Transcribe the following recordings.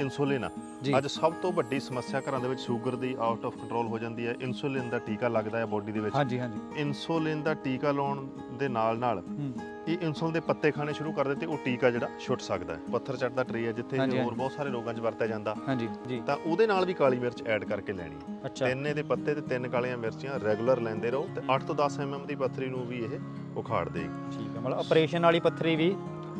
Insulin ਆ। ਜੀ। ਅੱਜ ਸਭ ਤੋਂ ਵੱਡੀ ਸਮੱਸਿਆ ਘਰਾਂ ਦੇ ਵਿੱਚ ਸ਼ੂਗਰ ਦੀ ਆਊਟ ਆਫ ਕੰਟਰੋਲ ਹੋ ਜਾਂਦੀ ਹੈ। ਇਨਸੂਲਿਨ ਦਾ ਟੀਕਾ ਲੱਗਦਾ ਹੈ ਬੋਡੀ ਦੇ ਵਿੱਚ। ਹਾਂਜੀ ਹਾਂਜੀ। ਇਨਸੂਲਿਨ ਦਾ ਟੀਕਾ ਲਾਉਣ ਦੇ ਨਾਲ ਨਾਲ ਹੂੰ। ਇਹ ਇਨਸੂਲਿਨ ਦੇ ਪੱਤੇ ਖਾਣੇ ਸ਼ੁਰੂ ਕਰ ਦਿੱਤੇ ਉਹ ਟੀਕਾ ਜਿਹੜਾ ਛੁੱਟ ਸਕਦਾ ਹੈ। ਪੱਥਰ ਚੱਟਦਾ ਟਰੀ ਹੈ ਜਿੱਥੇ ਹਾਂਜੀ, ਹੋਰ ਹਾਂਜੀ। ਬਹੁਤ ਸਾਰੇ ਰੋਗਾਂ 'ਚ ਵਰਤਿਆ ਜਾਂਦਾ। ਹਾਂਜੀ ਜੀ। ਤਾਂ ਉਹਦੇ ਨਾਲ ਵੀ ਕਾਲੀ ਮਿਰਚ ਐਡ ਕਰਕੇ ਲੈਣੀ ਹੈ। ਅੱਛਾ। ਤਿੰਨ ਇਹਦੇ ਪੱਤੇ ਤੇ ਤਿੰਨ ਕਾਲੀਆਂ ਮਿਰਚੀਆਂ ਰੈਗੂਲਰ ਲੈਂਦੇ ਰਹੋ ਤੇ 8 ਤੋਂ 10 ਐਮਐਮ ਦੀ ਪੱਥਰੀ ਨੂੰ ਵੀ ਇਹ ਉਖਾੜ ਦੇਗੀ। ਠੀਕ ਹੈ ਮਤਲਬ ਆਪਰੇਸ਼ਨ ਵਾਲੀ ਪੱਥਰੀ ਵੀ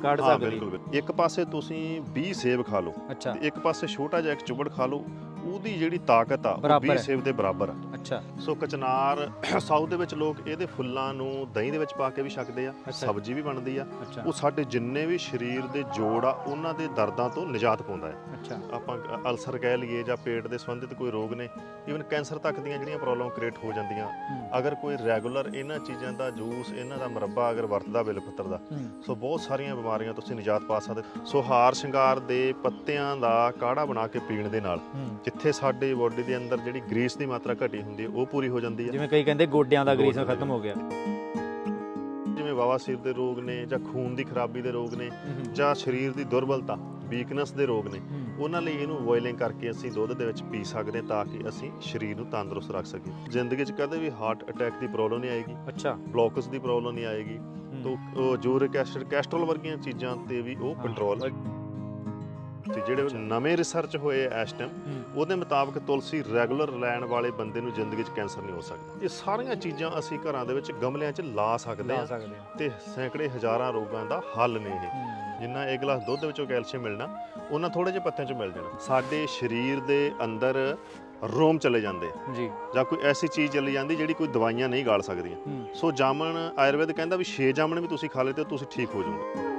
ਕੱਢ ਹਾਂ ਸਕਦੀ ਬਿਲਕੁਲ ਬਿਲਕੁਲ। ਇੱਕ ਪਾਸੇ ਤੁਸੀਂ 20 ਸੇਬ ਖਾ ਲਓ ਅੱਛਾ। ਤੇ ਇੱਕ ਪਾਸੇ ਛੋਟਾ ਜਿਹਾ ਇੱਕ ਚੁਬੜ ਖਾ ਲਓ। ਉਹਦੀ ਜਿਹੜੀ ਤਾਕਤ ਆ ਉਹ ਬਰਾਬਰ 20 ਹੈ। ਸੇਬ ਦੇ ਬਰਾਬਰ ਆ। ਅੱਛਾ। ਸੋ ਕਚਨਾਰ ਸਾਊਥ ਦੇ ਵਿੱਚ ਲੋਕ ਇਹਦੇ ਫੁੱਲਾਂ ਨੂੰ ਦਹੀਂ ਦੇ ਵਿੱਚ ਪਾ ਕੇ ਵੀ ਛਕਦੇ ਆ ਅੱਛਾ। ਸਬਜ਼ੀ ਵੀ ਬਣਦੀ ਆ। ਅੱਛਾ। ਉਹ ਸਾਡੇ ਜਿੰਨੇ ਵੀ ਸਰੀਰ ਦੇ ਜੋੜ ਆ ਉਹਨਾਂ ਦੇ ਦਰਦਾਂ ਤੋਂ ਨਿਜਾਤ ਪਾਉਂਦਾ ਹੈ। ਅੱਛਾ। ਆਪਾਂ ਅਲਸਰ ਕਹਿ ਲਈਏ ਜਾਂ ਪੇਟ ਦੇ ਸੰਬੰਧਿਤ ਕੋਈ ਰੋਗ ਨੇ ਈਵਨ ਕੈਂਸਰ ਤੱਕ ਦੀਆਂ ਜਿਹੜੀਆਂ ਪ੍ਰੋਬਲਮ ਕ੍ਰੀਏਟ ਹੋ ਜਾਂਦੀਆਂ। ਹੂੰ, ਅਗਰ ਕੋਈ ਰੈਗੂਲਰ ਇਹਨਾਂ ਚੀਜ਼ਾਂ ਦਾ ਜੂਸ ਇਹਨਾਂ ਦਾ ਮੁਰੱਬਾ ਅਗਰ ਵਰਤਦਾ ਬਿਲ ਪੱਤਰ ਦਾ ਹੂੰ। ਸੋ ਬਹੁਤ ਸਾਰੀਆਂ ਬਿਮਾਰੀਆਂ ਤੋਂ ਤੁਸੀਂ ਨਿਜਾਤ ਪਾ ਸਕਦੇ। ਸੋ ਹਾਰ ਸ਼ਿੰਗਾਰ ਦੇ ਪੱਤਿਆਂ ਦਾ ਕਾੜਾ ਬਣਾ ਕੇ ਪੀਣ ਦੇ ਨਾਲ ਹੂੰ। ਜਿੱਥੇ ਸਾਡੀ ਬੋਡੀ ਦੇ ਅੰਦਰ ਜਿਹੜੀ ਗਰੀਸ ਦੀ ਮਾਤਰਾ ਘਟੀ ਹੁੰਦੀ ਹੈ ਉਹ ਪੂਰੀ ਹੋ ਜਾਂਦੀ ਹੈ। ਜਿਵੇਂ ਕਈ ਕਹਿੰਦੇ ਗੋਡਿਆਂ ਦਾ ਗਰੀਸ ਖਤਮ ਹੋ ਗਿਆ। ਜਿਵੇਂ ਬਵਾਸੀਰ ਦੇ ਰੋਗ ਨੇ ਜਾਂ ਖੂਨ ਦੀ ਖਰਾਬੀ ਦੇ ਰੋਗ ਨੇ ਜਾਂ ਸਰੀਰ ਦੀ ਦੁਰਬਲਤਾ ਵੀਕਨੈਸ ਦੇ ਰੋਗ ਨੇ ਉਹਨਾਂ ਲਈ ਇਹਨੂੰ ਬੋਇਲਿੰਗ ਕਰਕੇ ਅਸੀਂ ਦੁੱਧ ਦੇ ਵਿੱਚ ਪੀ ਸਕਦੇ ਹਾਂ ਤਾਂ ਕਿ ਅਸੀਂ ਸਰੀਰ ਨੂੰ ਤੰਦਰੁਸਤ ਰੱਖ ਸਕੀਏ। ਜ਼ਿੰਦਗੀ 'ਚ ਕਦੇ ਵੀ ਹਾਰਟ ਅਟੈਕ ਦੀ ਪ੍ਰੋਬਲਮ ਨਹੀਂ ਆਏਗੀ ਅੱਛਾ। ਬਲੋਕਸ ਦੀ ਪ੍ਰੋਬਲਮ ਨਹੀਂ ਆਏਗੀ ਤੋ ਜੂਰਿਕ ਐਸਿਡ ਕੈਸਟਰੋਲ ਵਰਗੀਆਂ ਚੀਜ਼ਾਂ ਤੇ ਵੀ ਉਹ। ਕੰਟਰੋਲ ਤੇ ਜਿਹੜੇ ਨਵੇਂ ਰਿਸਰਚ ਹੋਏ ਇਸ ਟਾਈਮ ਉਹਦੇ ਮੁਤਾਬਕ ਤੁਲਸੀ ਰੈਗੂਲਰ ਲੈਣ ਵਾਲੇ ਬੰਦੇ ਨੂੰ ਜ਼ਿੰਦਗੀ 'ਚ ਕੈਂਸਰ ਨਹੀਂ ਹੋ ਸਕਦਾ। ਇਹ ਸਾਰੀਆਂ ਚੀਜ਼ਾਂ ਅਸੀਂ ਘਰਾਂ ਦੇ ਵਿੱਚ ਗਮਲਿਆਂ 'ਚ ਲਾ ਸਕਦੇ ਹਾਂ ਤੇ ਸੈਂਕੜੇ ਹਜ਼ਾਰਾਂ ਰੋਗਾਂ ਦਾ ਹੱਲ ਨੇ ਇਹ। ਜਿੰਨਾ ਇੱਕ ਗਲਾਸ ਦੁੱਧ ਵਿੱਚੋਂ ਕੈਲਸ਼ੀਅਮ ਮਿਲਣਾ ਉਹਨਾਂ ਥੋੜੇ ਜਿਹੇ ਪੱਤਿਆਂ 'ਚੋਂ ਮਿਲ ਜਾਣਾ। ਸਾਡੇ ਸਰੀਰ ਦੇ ਅੰਦਰ ਰੋਮ ਚਲੇ ਜਾਂਦੇ ਜੀ। ਜਾਂ ਕੋਈ ਐਸੀ ਚੀਜ਼ ਚਲੀ ਜਾਂਦੀ ਜਿਹੜੀ ਕੋਈ ਦਵਾਈਆਂ ਨਹੀਂ ਗਾਲ ਸਕਦੀਆਂ। ਸੋ ਜਾਮਣ ਆਯੁਰਵੇਦ ਕਹਿੰਦਾ ਵੀ 6 ਜਾਮਣ ਵੀ ਤੁਸੀਂ ਖਾ ਲਏ ਤੇ ਤੁਸੀਂ ਠੀਕ ਹੋ ਜਾਓਗੇ।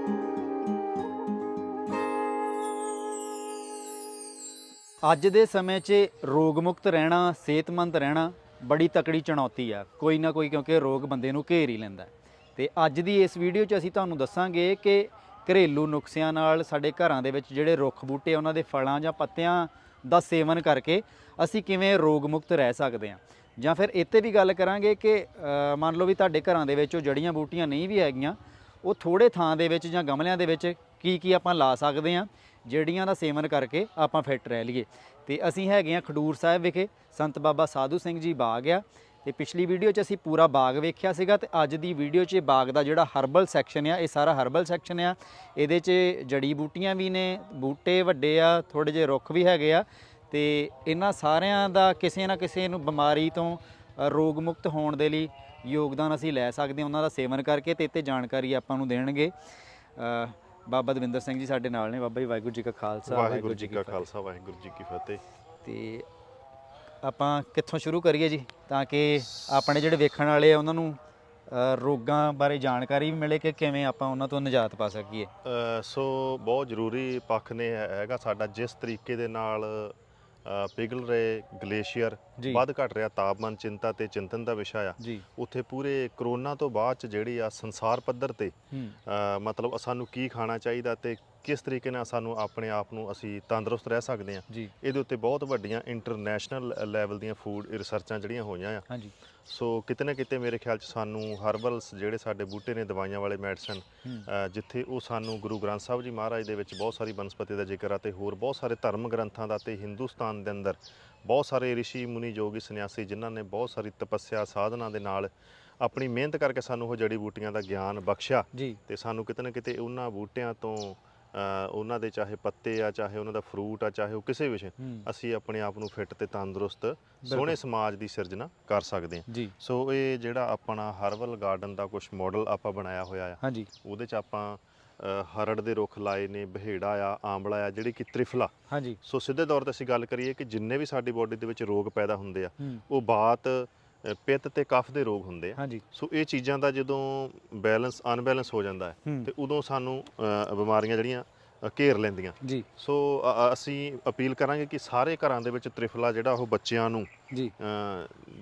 ਅੱਜ ਦੇ ਸਮੇਂ 'ਚ ਰੋਗ ਮੁਕਤ ਰਹਿਣਾ, ਸਿਹਤਮੰਦ ਰਹਿਣਾ ਬੜੀ ਤਕੜੀ ਚੁਣੌਤੀ ਆ। ਕੋਈ ਨਾ ਕੋਈ ਕਿਉਂਕਿ ਰੋਗ ਬੰਦੇ ਨੂੰ ਘੇਰ ਹੀ ਲੈਂਦਾ ਹੈ। ਤੇ ਅੱਜ ਦੀ ਇਸ ਵੀਡੀਓ 'ਚ ਅਸੀਂ ਤੁਹਾਨੂੰ ਦੱਸਾਂਗੇ ਕਿ ਘਰੇਲੂ ਨੁਕਸਿਆਂ ਨਾਲ ਸਾਡੇ ਘਰਾਂ ਦੇ ਵਿੱਚ ਜਿਹੜੇ ਰੁੱਖ ਬੂਟੇ ਉਹਨਾਂ ਦੇ ਫਲਾਂ ਜਾਂ ਪੱਤਿਆਂ ਦਾ ਸੇਵਨ ਕਰਕੇ ਅਸੀਂ ਕਿਵੇਂ ਰੋਗ ਮੁਕਤ ਰਹਿ ਸਕਦੇ ਹਾਂ। ਜਾਂ ਫਿਰ ਇੱਥੇ ਵੀ ਗੱਲ ਕਰਾਂਗੇ ਕਿ ਮੰਨ ਲਓ ਵੀ ਤੁਹਾਡੇ ਘਰਾਂ ਦੇ ਵਿੱਚ ਉਹ ਜੜੀਆਂ ਬੂਟੀਆਂ ਨਹੀਂ ਵੀ ਹੈਗੀਆਂ, ਉਹ ਥੋੜੇ ਥਾਂ ਦੇ ਵਿੱਚ ਜਾਂ ਗਮਲਿਆਂ ਦੇ ਵਿੱਚ ਕੀ ਕੀ ਆਪਾਂ ਲਾ ਸਕਦੇ ਹਾਂ। ਜਿਹੜੀਆਂ ਦਾ ਸੇਵਨ ਕਰਕੇ ਆਪਾਂ ਫਿੱਟ ਰਹਿ ਲਈਏ। ਤੇ ਅਸੀਂ ਹੈਗੇ ਆ ਖਡੂਰ ਸਾਹਿਬ ਵਿਖੇ, ਸੰਤ ਬਾਬਾ ਸਾਧੂ ਸਿੰਘ ਜੀ ਬਾਗ ਆ। ਤੇ ਪਿਛਲੀ ਵੀਡੀਓ 'ਚ ਅਸੀਂ ਪੂਰਾ ਬਾਗ ਵੇਖਿਆ ਸੀਗਾ ਤੇ ਅੱਜ ਦੀ ਵੀਡੀਓ 'ਚ ਬਾਗ ਦਾ ਜਿਹੜਾ ਹਰਬਲ ਸੈਕਸ਼ਨ ਆ, ਇਹ ਸਾਰਾ ਹਰਬਲ ਸੈਕਸ਼ਨ ਆ। ਇਹਦੇ 'ਚ ਜੜੀ ਬੂਟੀਆਂ ਵੀ ਨੇ, ਬੂਟੇ ਵੱਡੇ ਆ ਥੋੜੇ ਜਿਹੇ ਰੁੱਖ ਵੀ ਹੈਗੇ ਆ। ਤੇ ਇਹਨਾਂ ਸਾਰਿਆਂ ਦਾ ਕਿਸੇ ਨਾ ਕਿਸੇ ਨੂੰ ਬਿਮਾਰੀ ਤੋਂ ਰੋਗ ਮੁਕਤ ਹੋਣ ਦੇ ਲਈ ਯੋਗਦਾਨ ਅਸੀਂ ਲੈ ਸਕਦੇ ਹਾਂ। ਉਹਨਾਂ ਦਾ ਸੇਵਨ ਕਰਕੇ ਤੇ ਇੱਥੇ ਜਾਣਕਾਰੀ ਆਪਾਂ ਨੂੰ ਦੇਣਗੇ। ਬਾਬਾ ਦਵਿੰਦਰ ਸਿੰਘ ਜੀ ਸਾਡੇ ਨਾਲ ਨੇ ਬਾਬਾ ਜੀ ਵਾਹਿਗੁਰੂ ਜੀ ਕਾ ਖਾਲਸਾ ਵਾਹਿਗੁਰੂ ਜੀ ਕਾ। ਖਾਲਸਾ ਵਾਹਿਗੁਰੂ ਜੀ ਕੀ ਫਤਿਹ ਤੇ ਆਪਾਂ ਕਿੱਥੋਂ ਸ਼ੁਰੂ ਕਰੀਏ ਜੀ ਤਾਂ ਕਿ ਆਪਣੇ ਜਿਹੜੇ ਵੇਖਣ ਵਾਲੇ ਆ ਉਹਨਾਂ ਨੂੰ ਰੋਗਾਂ ਬਾਰੇ ਜਾਣਕਾਰੀ ਵੀ ਮਿਲੇ ਕਿ ਕਿਵੇਂ ਆਪਾਂ ਉਹਨਾਂ ਤੋਂ ਨਿਜਾਤ ਪਾ ਸਕੀਏ ਸੋ ਬਹੁਤ ਜ਼ਰੂਰੀ ਪੱਖ ਨੇ ਹੈਗਾ ਸਾਡਾ ਜਿਸ ਤਰੀਕੇ ਦੇ ਨਾਲ ਪਿਘਲ ਰਹੇ ਗਲੇਸ਼ੀਅਰ ਜੀ। ਵੱਧ ਘਟ ਰਿਹਾ ਤਾਪਮਾਨ ਚਿੰਤਾ ਤੇ ਚਿੰਤਨ ਦਾ ਵਿਸ਼ਾ ਆ। ਜੀ। ਉੱਥੇ ਪੂਰੇ ਕਰੋਨਾ ਤੋਂ ਬਾਅਦ ਚ ਜਿਹੜੀ ਆ ਸੰਸਾਰ ਪੱਧਰ ਤੇ ਹੂੰ। ਅ, ਮਤਲਬ ਸਾਨੂੰ ਕੀ ਖਾਣਾ ਚਾਹੀਦਾ ਤੇ ਕਿਸ ਤਰੀਕੇ ਨਾਲ ਸਾਨੂੰ ਆਪਣੇ ਆਪ ਨੂੰ ਅਸੀਂ ਤੰਦਰੁਸਤ ਰਹਿ ਸਕਦੇ ਹਾਂ? ਜੀ। ਇਹਦੇ ਉੱਤੇ ਬਹੁਤ ਵੱਡੀਆਂ ਇੰਟਰਨੈਸ਼ਨਲ ਲੈਵਲ ਦੀਆਂ ਫੂਡ ਰਿਸਰਚਾਂ ਜਿਹੜੀਆਂ ਹੋਈਆਂ ਆ। ਹਾਂਜੀ। ਸੋ ਕਿਤੇ ਨਾ ਕਿਤੇ ਮੇਰੇ ਖਿਆਲ ਚ ਸਾਨੂੰ ਹਰਬਲਸ ਜਿਹੜੇ ਸਾਡੇ ਬੂਟੇ ਨੇ ਦਵਾਈਆਂ ਵਾਲੇ ਮੈਡੀਸਨ ਜਿੱਥੇ ਉਹ ਸਾਨੂੰ ਗੁਰੂ ਗ੍ਰੰਥ ਸਾਹਿਬ ਜੀ ਮਹਾਰਾਜ ਦੇ ਵਿੱਚ ਬਹੁਤ ਸਾਰੀ ਬਨਸਪਤੀ ਦਾ ਜ਼ਿਕਰ ਆ ਤੇ ਹੋਰ ਬਹੁਤ ਸਾਰੇ ਧਰਮ ਗ੍ਰੰਥਾਂ ਦਾ ਤੇ ਹਿੰਦੁਸਤਾਨ ਦੇ ਅੰਦਰ ਬਹੁਤ ਸਾਰੇ ਰਿਸ਼ੀ ਮੁਨੀ ਜੋਗੀ ਸੰਨਿਆਸੀ ਜਿਨ੍ਹਾਂ ਨੇ ਬਹੁਤ ਸਾਰੀ ਤਪੱਸਿਆ ਸਾਧਨਾ ਦੇ ਨਾਲ ਆਪਣੀ ਮਿਹਨਤ ਕਰਕੇ ਸਾਨੂੰ ਉਹ ਜੜੀ ਬੂਟੀਆਂ ਦਾ ਗਿਆਨ ਬਖਸ਼ਿਆ ਤੇ ਸਾਨੂੰ ਕਿਤੇ ਨਾ ਕਿਤੇ ਉਹਨਾਂ ਬੂਟਿਆਂ ਤੋਂ ਉਹਨਾਂ ਦੇ ਚਾਹੇ ਪੱਤੇ ਆ ਚਾਹੇ ਉਹਨਾਂ ਦਾ ਫਰੂਟ ਆ ਚਾਹੇ ਉਹ ਕਿਸੇ ਵੀ ਹੂੰ। ਅਸੀਂ ਆਪਣੇ ਆਪ ਨੂੰ ਫਿੱਟ ਤੇ ਤੰਦਰੁਸਤ ਸੋਹਣੇ ਸਮਾਜ ਦੀ ਸਿਰਜਣਾ ਕਰ ਸਕਦੇ ਹਾਂ। ਸੋ ਇਹ ਜਿਹੜਾ ਆਪਣਾ ਹਰਬਲ ਗਾਰਡਨ ਦਾ ਕੁਝ ਮਾਡਲ ਆਪਾਂ ਬਣਾਇਆ ਹੋਇਆ ਆ ਹਾਂਜੀ। ਉਹਦੇ ਚ ਆਪਾਂ ਹਰੜ ਦੇ ਰੁੱਖ ਲਾਏ ਨੇ ਬਹੇੜਾ ਆ ਆਂਵਲਾ ਆ ਜਿਹੜੀ ਕਿ ਤ੍ਰਿਫਲਾ। ਹਾਂਜੀ। ਸੋ ਸਿੱਧੇ ਤੌਰ ਤੇ ਅਸੀਂ ਗੱਲ ਕਰੀਏ ਕਿ ਜਿੰਨੇ ਵੀ ਸਾਡੀ ਬਾਡੀ ਦੇ ਵਿੱਚ ਰੋਗ ਪੈਦਾ ਹੁੰਦੇ ਆ ਉਹ ਬਾਤ ਪਿੱਤ ਤੇ ਕਫ ਦੇ ਰੋਗ ਹੁੰਦੇ ਆ। ਹਾਂਜੀ। ਸੋ ਇਹ ਚੀਜ਼ਾਂ ਦਾ ਜਦੋਂ ਬੈਲੈਂਸ ਅਨਬੈਲੈਂਸ ਹੋ ਜਾਂਦਾ ਹੈ ਤੇ ਉਦੋਂ ਸਾਨੂੰ ਬਿਮਾਰੀਆਂ ਜਿਹੜੀਆਂ ਘੇਰ ਲੈਂਦੀਆਂ। ਜੀ। ਸੋ ਅਸੀਂ ਅਪੀਲ ਕਰਾਂਗੇ ਕਿ ਸਾਰੇ ਘਰਾਂ ਦੇ ਵਿੱਚ ਤ੍ਰਿਫਲਾ ਜਿਹੜਾ ਉਹ ਬੱਚਿਆਂ ਨੂੰ ਜੀ।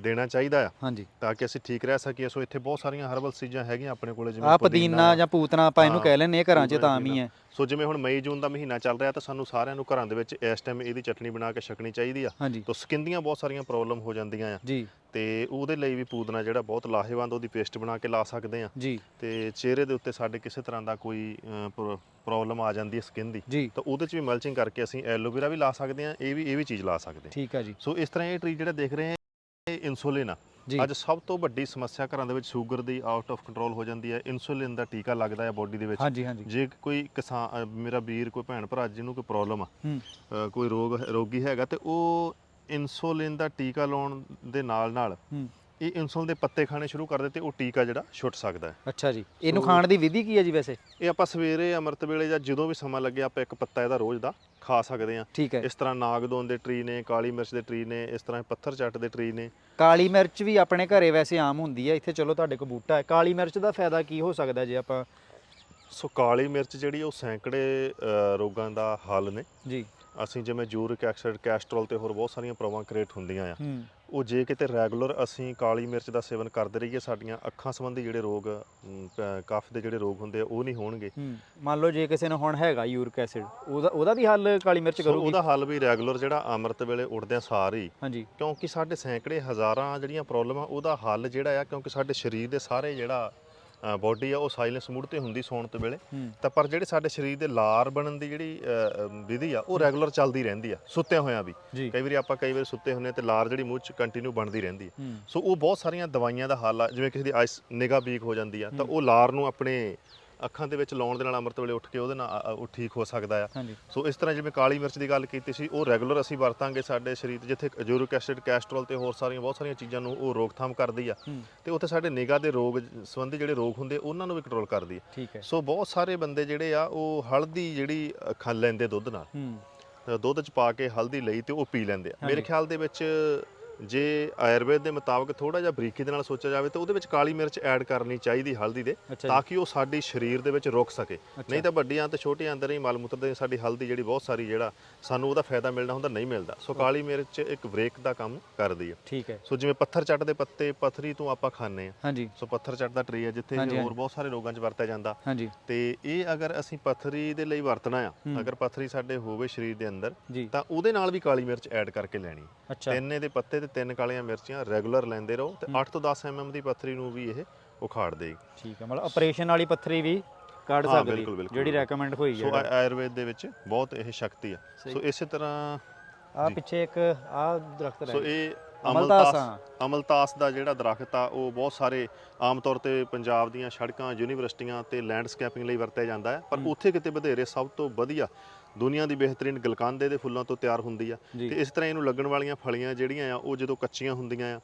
ਦੇਣਾ ਚਾਹੀਦਾ ਆ। ਹਾਂਜੀ। ਤਾਂ ਕਿ ਅਸੀਂ ਠੀਕ ਰਹਿ ਸਕੀਏ। ਸੋ ਇੱਥੇ ਬਹੁਤ ਸਾਰੀਆਂ ਹਰਬਲ ਚੀਜ਼ਾਂ ਹੈਗੀਆਂ ਆਪਣੇ ਕੋਲੇ ਜਿਵੇਂ ਆ ਪੁਦੀਨਾ ਜਾਂ ਪੂਤਨਾ ਆਪਾਂ ਇਹਨੂੰ ਕਹਿ ਆ ਘਰਾਂ 'ਚ ਤਾਂ ਵੀ ਹੈ ਸੋ ਜਿਵੇਂ ਹੁਣ ਮਈ ਜੂਨ ਦਾ ਮਹੀਨਾ ਚੱਲ ਰਿਹਾ ਤਾਂ ਸਾਨੂੰ ਸਾਰਿਆਂ ਨੂੰ ਘਰਾਂ ਦੇ ਵਿੱਚ ਇਸ ਟਾਈਮ ਇਹਦੀ ਚਟਨੀ ਬਣਾ ਕੇ ਛਕਣੀ ਚਾਹੀਦੀ ਆ। ਤਾਂ ਸਕਿਨ ਦੀਆਂ ਬਹੁਤ ਸਾਰੀਆਂ ਪ੍ਰੋਬਲਮ ਹੋ ਜਾਂਦੀਆਂ ਆ। ਜੀ। ਤੇ ਉਹਦੇ ਲਈ ਵੀ ਪੂਦਨਾ ਜਿਹੜਾ ਬਹੁਤ ਲਾਹੇਵੰਦ ਉਹਦੀ ਪੇਸਟ ਬਣਾ ਕੇ ਲਾ ਸਕਦੇ ਆ। ਜੀ। ਤੇ ਚਿਹਰੇ ਦੇ ਉੱਤੇ ਸਾਡੇ ਕਿਸੇ ਤਰ੍ਹਾਂ ਦਾ ਕੋਈ ਪ੍ਰੋਬਲਮ ਆ ਜਾਂਦੀ ਹੈ ਸਕਿਨ ਦੀ। ਤਾਂ ਉਹਦੇ 'ਚ ਵੀ ਮਲਚਿੰਗ ਕਰਕੇ ਅਸੀਂ ਐਲੋਵੇਰਾ ਵੀ ਲਾ ਸਕਦੇ ਆ ਇਹ ਵੀ ਇਹ ਵੀ ਚੀਜ਼ ਲਾ ਸਕਦੇ ਹਾਂ ਠੀਕ ਆ ਜੀ। ਸੋ ਇਸ ਤਰ੍ਹਾਂ ਇਹ ਟਰੀ ਜਿਹੜਾ ਦੇਖ ਰਹੇ ਇਹ ਇਨਸੂਲਿਨ ਆ। ਅੱਜ ਸਭ ਤੋਂ ਵੱਡੀ ਸਮੱਸਿਆ ਘਰਾਂ ਦੇ ਵਿੱਚ ਸ਼ੂਗਰ ਦੀ ਆਊਟ ਆਫ ਕੰਟਰੋਲ ਹੋ ਜਾਂਦੀ ਹੈ। ਇਨਸੂਲਿਨ ਦਾ ਟੀਕਾ ਲੱਗਦਾ ਹੈ ਬੋਡੀ ਦੇ ਵਿੱਚ। ਜੇ ਕੋਈ ਕਿਸਾਨ ਮੇਰਾ ਵੀਰ ਕੋਈ ਭੈਣ ਭਰਾ ਜਿਹਨੂੰ ਕੋਈ ਪ੍ਰੋਬਲਮ ਆ ਹੂੰ। ਕੋਈ ਰੋਗ ਰੋਗੀ ਹੈਗਾ ਤੇ ਉਹ ਇਨਸੂਲਿਨ ਦਾ ਟੀਕਾ ਲਾਉਣ ਦੇ ਨਾਲ ਨਾਲ ਹੂੰ। ਇਹ ਇਨਸੂਲਿਨ ਦੇ ਪੱਤੇ ਖਾਣੇ ਸ਼ੁਰੂ ਕਰ ਦੇ ਤੇ ਉਹ ਟੀਕਾ ਜਿਹੜਾ ਛੁੱਟ ਸਕਦਾ ਹੈ। ਅੱਛਾ ਜੀ। ਇਹਨੂੰ ਖਾਣ ਦੀ ਵਿਧੀ ਕੀ ਹੈ ਜੀ ਵੈਸੇ? ਇਹ ਆਪਾਂ ਸਵੇਰੇ ਅੰਮ੍ਰਿਤ ਵੇਲੇ ਜਾਂ ਜਦੋਂ ਵੀ ਸਮਾਂ ਲੱਗੇ ਆਪਾਂ ਇੱਕ ਪੱਤਾ ਇਹਦਾ ਰੋਜ਼ ਦਾ ਖਾ ਸਕਦੇ ਠੀਕ ਹੈ। ਇਸ ਤਰ੍ਹਾਂ ਨਾਗਦੋਨ ਦੇ ਟਰੀ ਨੇ ਕਾਲੀ ਮਿਰਚ ਦੇ ਟਰੀ ਨੇ ਇਸ ਤਰ੍ਹਾਂ ਪੱਥਰ ਚੱਟ ਦੇ ਟਰੀ ਨੇ। ਕਾਲੀ ਮਿਰਚ ਵੀ ਆਪਣੇ ਘਰੇ ਵੈਸੇ ਆਮ ਹੁੰਦੀ ਹੈ। ਇੱਥੇ ਚਲੋ ਤੁਹਾਡੇ ਕੋਲ ਬੂਟਾ ਹੈ। ਕਾਲੀ ਮਿਰਚ ਦਾ ਫਾਇਦਾ ਕੀ ਹੋ ਸਕਦਾ ਜੇ ਆਪਾਂ ਸੋ ਕਾਲੀ ਮਿਰਚ ਜਿਹੜੀ ਉਹ ਸੈਂਕੜੇ ਅ, ਰੋਗਾਂ ਦਾ ਹੱਲ ਨੇ। ਜੀ। ਅਸੀਂ ਜਿਵੇਂ ਯੂਰਿਕ ਐਸਿਡ ਕੈਸਟਰੋਲ ਤੇ ਹੋਰ ਬਹੁਤ ਸਾਰੀਆਂ ਪ੍ਰੋਬਲਮਾਂ ਕ੍ਰੀਏਟ ਹੁੰਦੀਆਂ ਆ। ਹੂੰ। ਉਹ ਜੇ ਕਿਤੇ ਰੈਗੂਲਰ ਅਸੀਂ ਕਾਲੀ ਮਿਰਚ ਦਾ ਸੇਵਨ ਕਰਦੇ ਰਹੀਏ ਸਾਡੀਆਂ ਅੱਖਾਂ ਸੰਬੰਧੀ ਜਿਹੜੇ ਰੋਗ ਅਮ, ਪ- ਕਫ ਦੇ ਜਿਹੜੇ ਰੋਗ ਹੁੰਦੇ ਆ ਉਹ ਨਹੀਂ ਹੋਣਗੇ। ਹੂੰ ਮੰਨ ਲਓ ਜੇ ਕਿਸੇ ਨੂੰ ਹੁਣ ਹੈਗਾ ਯੂਰਿਕ ਐਸਿਡ ਉਹਦਾ ਉਹਦਾ ਵੀ ਹੱਲ ਕਾਲੀ ਮਿਰਚ ਸੋ ਕਰੂਗੀ? ਉਹਦਾ ਹੱਲ ਵੀ ਰੈਗੂਲਰ ਜਿਹੜਾ ਅੰਮ੍ਰਿਤ ਵੇਲੇ ਉੱਠਦਿਆਂ ਸਾਰ ਹੀ। ਹਾਂਜੀ। ਕਿਉਂਕਿ ਸਾਡੇ ਸੈਂਕੜੇ ਹਜ਼ਾਰਾਂ ਜਿਹੜੀਆਂ ਪ੍ਰੋਬਲਮ ਉਹਦਾ ਹੱਲ ਜਿਹੜਾ ਆ ਕਿਉਂਕਿ ਸਾਡੇ ਸਰੀਰ ਦੇ ਸਾਰੇ ਜਿਹੜਾ ਬਾਡੀ ਆ ਉਹ ਸਾਇਲੈਂਸ ਮੂਡ ਤੇ ਹੁੰਦੀ ਸੌਣ ਤੋਂ ਵੇਲੇ। ਤਾਂ ਪਰ ਜਿਹੜੇ ਸਾਡੇ ਸਰੀਰ ਦੇ ਲਾਰ ਬਣਨ ਦੀ ਜਿਹੜੀ ਵਿਧੀ ਆ ਉਹ ਰੈਗੂਲਰ ਚੱਲਦੀ ਰਹਿੰਦੀ ਆ ਸੁੱਤਿਆਂ ਹੋਇਆਂ ਵੀ। ਕਈ ਵਾਰੀ ਆਪਾਂ ਕਈ ਵਾਰੀ ਸੁੱਤੇ ਹੁੰਨੇ ਤੇ ਲਾਰ ਜਿਹੜੀ ਮੂੰਹ ਚ ਕੰਟੀਨਿਊ ਬਣਦੀ ਰਹਿੰਦੀ ਹੈ। ਸੋ ਉਹ ਬਹੁਤ ਸਾਰੀਆਂ ਦਵਾਈਆਂ ਦਾ ਹੱਲ ਆ ਜਿਵੇਂ ਕਿਸੇ ਦੀ ਨਿਗਾ ਵੀਕ ਹੋ ਜਾਂਦੀ ਆ ਤਾਂ ਉਹ ਲਾਰ ਨੂੰ ਆਪਣੇ ਅੱਖਾਂ ਦੇ ਵਿੱਚ ਲਾਉਣ ਦੇ ਨਾਲ ਅੰਮ੍ਰਿਤ ਵੇਲੇ ਉੱਠ ਕੇ ਉਹਦੇ ਨਾਲ ਅ, ਉਹ ਠੀਕ ਹੋ ਸਕਦਾ ਆ। ਹਾਂਜੀ। ਸੋ ਇਸ ਤਰ੍ਹਾਂ ਜਿਵੇਂ ਕਾਲੀ ਮਿਰਚ ਦੀ ਗੱਲ ਕੀਤੀ ਸੀ ਉਹ ਰੈਗੂਲਰ ਅਸੀਂ ਵਰਤਾਂਗੇ ਸਾਡੇ ਸਰੀਰ 'ਚ ਜਿੱਥੇ ਯੂਰਿਕ ਐਸਿਡ ਕੈਸਟਰੋਲ ਤੇ ਹੋਰ ਸਾਰੀਆਂ ਬਹੁਤ ਸਾਰੀਆਂ ਚੀਜ਼ਾਂ ਨੂੰ ਉਹ ਰੋਕਥਾਮ ਕਰਦੀ ਆ। ਹੂੰ। ਤੇ ਉੱਥੇ ਸਾਡੇ ਨਿਗਾ ਦੇ ਰੋਗ ਸੰਬੰਧੀ ਜਿਹੜੇ ਰੋਗ ਹੁੰਦੇ ਉਹਨਾਂ ਨੂੰ ਵੀ ਕੰਟਰੋਲ ਕਰਦੀ ਆ। ਠੀਕ ਹੈ। ਸੋ ਬਹੁਤ ਸਾਰੇ ਬੰਦੇ ਜਿਹੜੇ ਆ ਉਹ ਹਲਦੀ ਜਿਹੜੀ ਅ, ਖਾ ਲੈਂਦੇ ਦੁੱਧ ਨਾਲ। ਹੂੰ। ਅ, ਦੁੱਧ ਚ ਪਾ ਕੇ ਹਲਦੀ ਲਈ ਤੇ ਉਹ ਪੀ ਲੈਂਦੇ ਆ। ਮੇਰੇ ਹਾਂਜੀ। ਖਿਆਲ ਦੇ ਵਿੱਚ ਜੇ ਆਯੁਰਵੇਦ ਦੇ ਮੁਤਾਬਕ ਥੋੜਾ ਜਿਹਾ ਬਰੀਕੀ ਦੇ ਨਾਲ ਸੋਚਿਆ ਜਾਵੇ ਤਾਂ ਉਹਦੇ ਵਿੱਚ ਕਾਲੀ ਮਿਰਚ ਐਡ ਕਰਨੀ ਚਾਹੀਦੀ ਹਲਦੀ ਦੇ ਤਾਂ ਕਿ ਉਹ ਸਾਡੀ ਸਰੀਰ ਦੇ ਵਿੱਚ ਰੁਕ ਸਕੇ। ਨਹੀਂ ਤਾਂ ਵੱਡੀਆਂ ਤੇ ਛੋਟੀਆਂ ਅੰਦਰ ਹੀ ਮਲ ਮੂਤਰ ਦੇ ਸਾਡੀ ਹਲਦੀ ਜਿਹੜੀ ਬਹੁਤ ਸਾਰੀ ਜਿਹੜਾ ਸਾਨੂੰ ਉਹਦਾ ਫਾਇਦਾ ਮਿਲਣਾ ਹੁੰਦਾ ਨਹੀਂ ਮਿਲਦਾ। ਸੋ ਕਾਲੀ ਮਿਰਚ ਇੱਕ ਬ੍ਰੇਕ ਦਾ ਕੰਮ ਕਰਦੀ ਹੈ। ਠੀਕ ਹੈ। ਸੋ ਜਿਵੇਂ ਪੱਥਰ ਚੱਟ ਦੇ ਪੱਤੇ ਪਥਰੀ ਤੋਂ ਆਪਾਂ ਖਾਂਦੇ ਆ ਹਾਂਜੀ। ਸੋ ਪੱਥਰ ਚੱਟ ਦਾ ਟਰੀ ਹੈ ਜਿੱਥੇ ਹੋਰ। ਬਹੁਤ ਸਾਰੇ ਰੋਗਾਂ 'ਚ ਵਰਤਿਆ ਜਾਂਦਾ। ਹਾਂਜੀ। ਤੇ ਇਹ ਅਗਰ ਅਸੀਂ ਪਥਰੀ ਦੇ ਲਈ ਵਰਤਣਾ ਆ। ਅਗਰ ਪਥਰੀ ਸਾਡੇ ਹੋਵੇ ਸਰੀਰ ਦੇ ਅੰਦਰ ਤਾਂ ਉਹਦੇ ਨਾਲ ਵੀ ਕਾਲੀ ਮਿਰਚ ਐਡ ਕਰਕੇ ਲੈਣੀ ਤਿੰਨ ਦੇ ਪੱਤੇ ਤੇ ਤਿੰਨ ਕਾਲੀਆਂ ਮਿਰਚਾਂ ਰੈਗੂਲਰ ਲੈਂਦੇ ਰਹੋ ਤੇ 8 ਤੋਂ 10 ਐਮਐਮ ਦੀ ਪਥਰੀ ਨੂੰ ਵੀ ਇਹ ਉਖਾੜ ਦੇਗੀ ਠੀਕ ਹੈ ਮਤਲਬ ਆਪਰੇਸ਼ਨ ਵਾਲੀ ਪੱਥਰੀ ਵੀ ਕੱਢ ਸਕਦੀ ਜਿਹੜੀ। ਰეკਮੈਂਡ ਹੋਈ ਸੋ ਹੈ ਆ- ਆਯੁਰਵੇਦ ਦੇ ਵਿੱਚ ਬਹੁਤ ਇਹ ਸ਼ਕਤੀ ਆ। ਸੋ ਇਸੇ ਤਰ੍ਹਾਂ ਆ। ਪਿੱਛੇ ਇੱਕ ਆ ਦਰਖਤ ਸੋ ਰਹਿ ਇਹ ਅਮਲਤਾਸ ਅਮਲਤਾਸ ਦਾ ਜਿਹੜਾ ਦਰਖਤ ਆ ਉਹ ਬਹੁਤ ਸਾਰੇ ਆਮ ਤੌਰ ਤੇ ਪੰਜਾਬ ਦੀਆਂ ਸੜਕਾਂ ਯੂਨੀਵਰਸਿਟੀਆਂ ਤੇ ਲੈਂਡਸਕੇਪਿੰਗ ਲਈ ਵਰਤਿਆ ਜਾਂਦਾ ਹੈ ਪਰ। ਉੱਥੇ ਕਿਤੇ ਵਧੇਰੇ ਸਭ ਤੋਂ ਵਧੀਆ ਦੁਨੀਆ ਦੀ ਬਿਹਤਰੀਨ ਗਲਕਾਂਦੇ ਦੇ ਫੁੱਲਾਂ ਤੋਂ ਤਿਆਰ ਹੁੰਦੀ ਆ। ਤੇ ਇਸ ਤਰ੍ਹਾਂ ਇਹਨੂੰ ਲੱਗਣ ਵਾਲੀਆਂ ਫਲੀਆਂ ਜਿਹੜੀਆਂ ਆ ਉਹ ਜਦੋਂ ਕੱਚੀਆਂ ਹੁੰਦੀਆਂ ਆ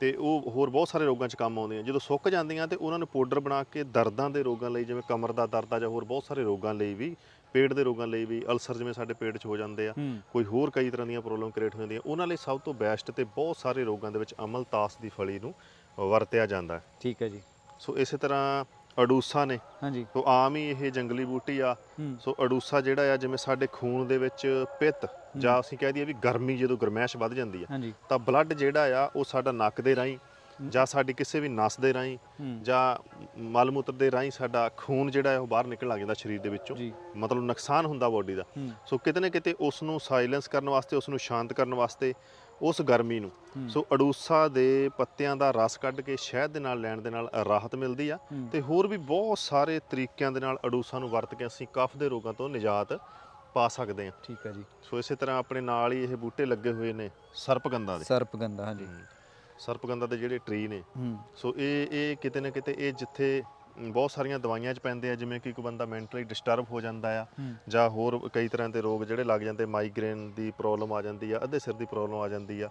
ਤੇ ਉਹ ਹੋਰ ਬਹੁਤ ਸਾਰੇ ਰੋਗਾਂ 'ਚ ਕੰਮ ਆਉਂਦੀਆਂ। ਜਦੋਂ ਸੁੱਕ ਜਾਂਦੀਆਂ ਤੇ ਉਹਨਾਂ ਨੂੰ ਪਾਊਡਰ ਬਣਾ ਕੇ ਦਰਦਾਂ ਦੇ ਰੋਗਾਂ ਲਈ ਜਿਵੇਂ ਕਮਰ ਦਾ ਦਰਦ ਆ ਜਾਂ ਹੋਰ ਬਹੁਤ ਸਾਰੇ ਰੋਗਾਂ ਲਈ ਵੀ ਪੇਟ ਦੇ ਰੋਗਾਂ ਲਈ ਵੀ ਅਲਸਰ ਜਿਵੇਂ ਸਾਡੇ ਪੇਟ 'ਚ ਹੋ ਜਾਂਦੇ ਆ ਕੋਈ ਹੋਰ ਕਈ ਤਰ੍ਹਾਂ ਦੀਆਂ ਪ੍ਰੋਬਲਮ ਕ੍ਰੀਏਟ ਹੋ ਜਾਂਦੀਆਂ। ਉਹਨਾਂ ਲਈ ਸਭ ਤੋਂ ਬੈਸਟ ਤੇ ਬਹੁਤ ਸਾਰੇ ਰੋਗਾਂ ਦੇ ਵਿੱਚ ਅਮਲਤਾਸ ਦੀ ਫਲੀ ਨੂੰ ਵਰਤਿਆ ਜਾਂਦਾ। ਹੈ ਠੀਕ ਹੈ ਜੀ। ਸੋ ਇਸੇ ਤਰ੍ਹਾਂ ਅਡੂਸਾ ਨੇ। ਹਾਂਜੀ। ਸੋ ਆਮ ਹੀ ਇਹ ਜੰਗਲੀ ਬੂਟੀ ਆ। ਹੂੰ। ਸੋ ਅਡੂਸਾ ਜਿਹੜਾ ਆ ਜਿਵੇਂ ਸਾਡੇ ਖੂਨ ਦੇ ਵਿੱਚ ਪਿੱਤ ਜਾਂ ਅਸੀਂ ਕਹਿ ਦਈਏ ਵੀ ਗਰਮੀ ਜਦੋਂ ਗਰਮੈਸ਼ ਵੱਧ ਜਾਂਦੀ ਆ ਹਾਂਜੀ। ਤਾਂ ਬਲੱਡ ਜਿਹੜਾ ਆ ਉਹ ਸਾਡਾ ਨੱਕ ਦੇ ਰਾਹੀਂ ਜਾਂ ਸਾਡੀ ਕਿਸੇ ਵੀ ਨਸ ਦੇ ਰਾਹੀਂ ਹੂੰ। ਜਾਂ ਮਲ ਮੂਤਰ ਦੇ ਰਾਹੀਂ ਸਾਡਾ ਖੂਨ ਜਿਹੜਾ ਹੈ ਉਹ ਬਾਹਰ ਨਿਕਲ ਲੱਗ ਜਾਂਦਾ ਸਰੀਰ ਦੇ ਵਿੱਚੋਂ। ਜੀ। ਮਤਲਬ ਨੁਕਸਾਨ ਹੁੰਦਾ ਬਾਡੀ ਦਾ। ਹੂੰ। ਸੋ ਕਿਤੇ ਨਾ ਕਿਤੇ ਉਸ ਨੂੰ ਸਾਇਲੈਂਸ ਕਰਨ ਵਾਸਤੇ ਉਸ ਨੂੰ ਸ਼ਾਂਤ ਕਰਨ ਵਾਸਤੇ ਉਸ ਗਰਮੀ ਨੂੰ। ਸੋ ਅਡੂਸਾ ਦੇ ਪੱਤਿਆਂ ਦਾ ਰਸ ਕੱਢ ਕੇ ਸ਼ਹਿਦ ਦੇ ਨਾਲ ਲੈਣ ਦੇ ਨਾਲ ਰਾਹਤ ਮਿਲਦੀ ਆ। ਤੇ ਹੋਰ ਵੀ ਬਹੁਤ ਸਾਰੇ ਤਰੀਕਿਆਂ ਦੇ ਨਾਲ ਅਡੂਸਾ ਨੂੰ ਵਰਤ ਕੇ ਅਸੀਂ ਕਫ ਦੇ ਰੋਗਾਂ ਤੋਂ ਨਿਜਾਤ ਪਾ ਸਕਦੇ ਹਾਂ। ਠੀਕ ਹੈ ਜੀ। ਸੋ ਇਸੇ ਤਰ੍ਹਾਂ ਆਪਣੇ ਨਾਲ ਹੀ ਇਹ ਬੂਟੇ ਲੱਗੇ ਹੋਏ ਨੇ ਸਰਪਗੰਧਾ ਦੇ। ਸਰਪਗੰਧਾ ਹਾਂਜੀ। ਸਰਪਗੰਧਾ ਦੇ ਜਿਹੜੇ ਟਰੀ ਨੇ। ਸੋ ਇਹ ਇਹ ਕਿਤੇ ਨਾ ਕਿਤੇ ਇਹ ਜਿੱਥੇ ਬਹੁਤ ਸਾਰੀਆਂ ਦਵਾਈਆਂ 'ਚ ਪੈਂਦੇ ਆ ਜਿਵੇਂ ਕਿ ਕੋਈ ਬੰਦਾ ਮੈਂਟਲੀ ਡਿਸਟਰਬ ਹੋ ਜਾਂਦਾ ਆ ਜਾਂ ਹੋਰ ਕਈ ਤਰ੍ਹਾਂ ਦੇ ਰੋਗ ਜਿਹੜੇ ਲੱਗ ਜਾਂਦੇ ਮਾਈਗ੍ਰੇਨ ਦੀ ਪ੍ਰੋਬਲਮ ਆ ਜਾਂਦੀ ਆ ਅੱਧੇ ਸਿਰ ਦੀ ਪ੍ਰੋਬਲਮ ਆ ਜਾਂਦੀ ਆ।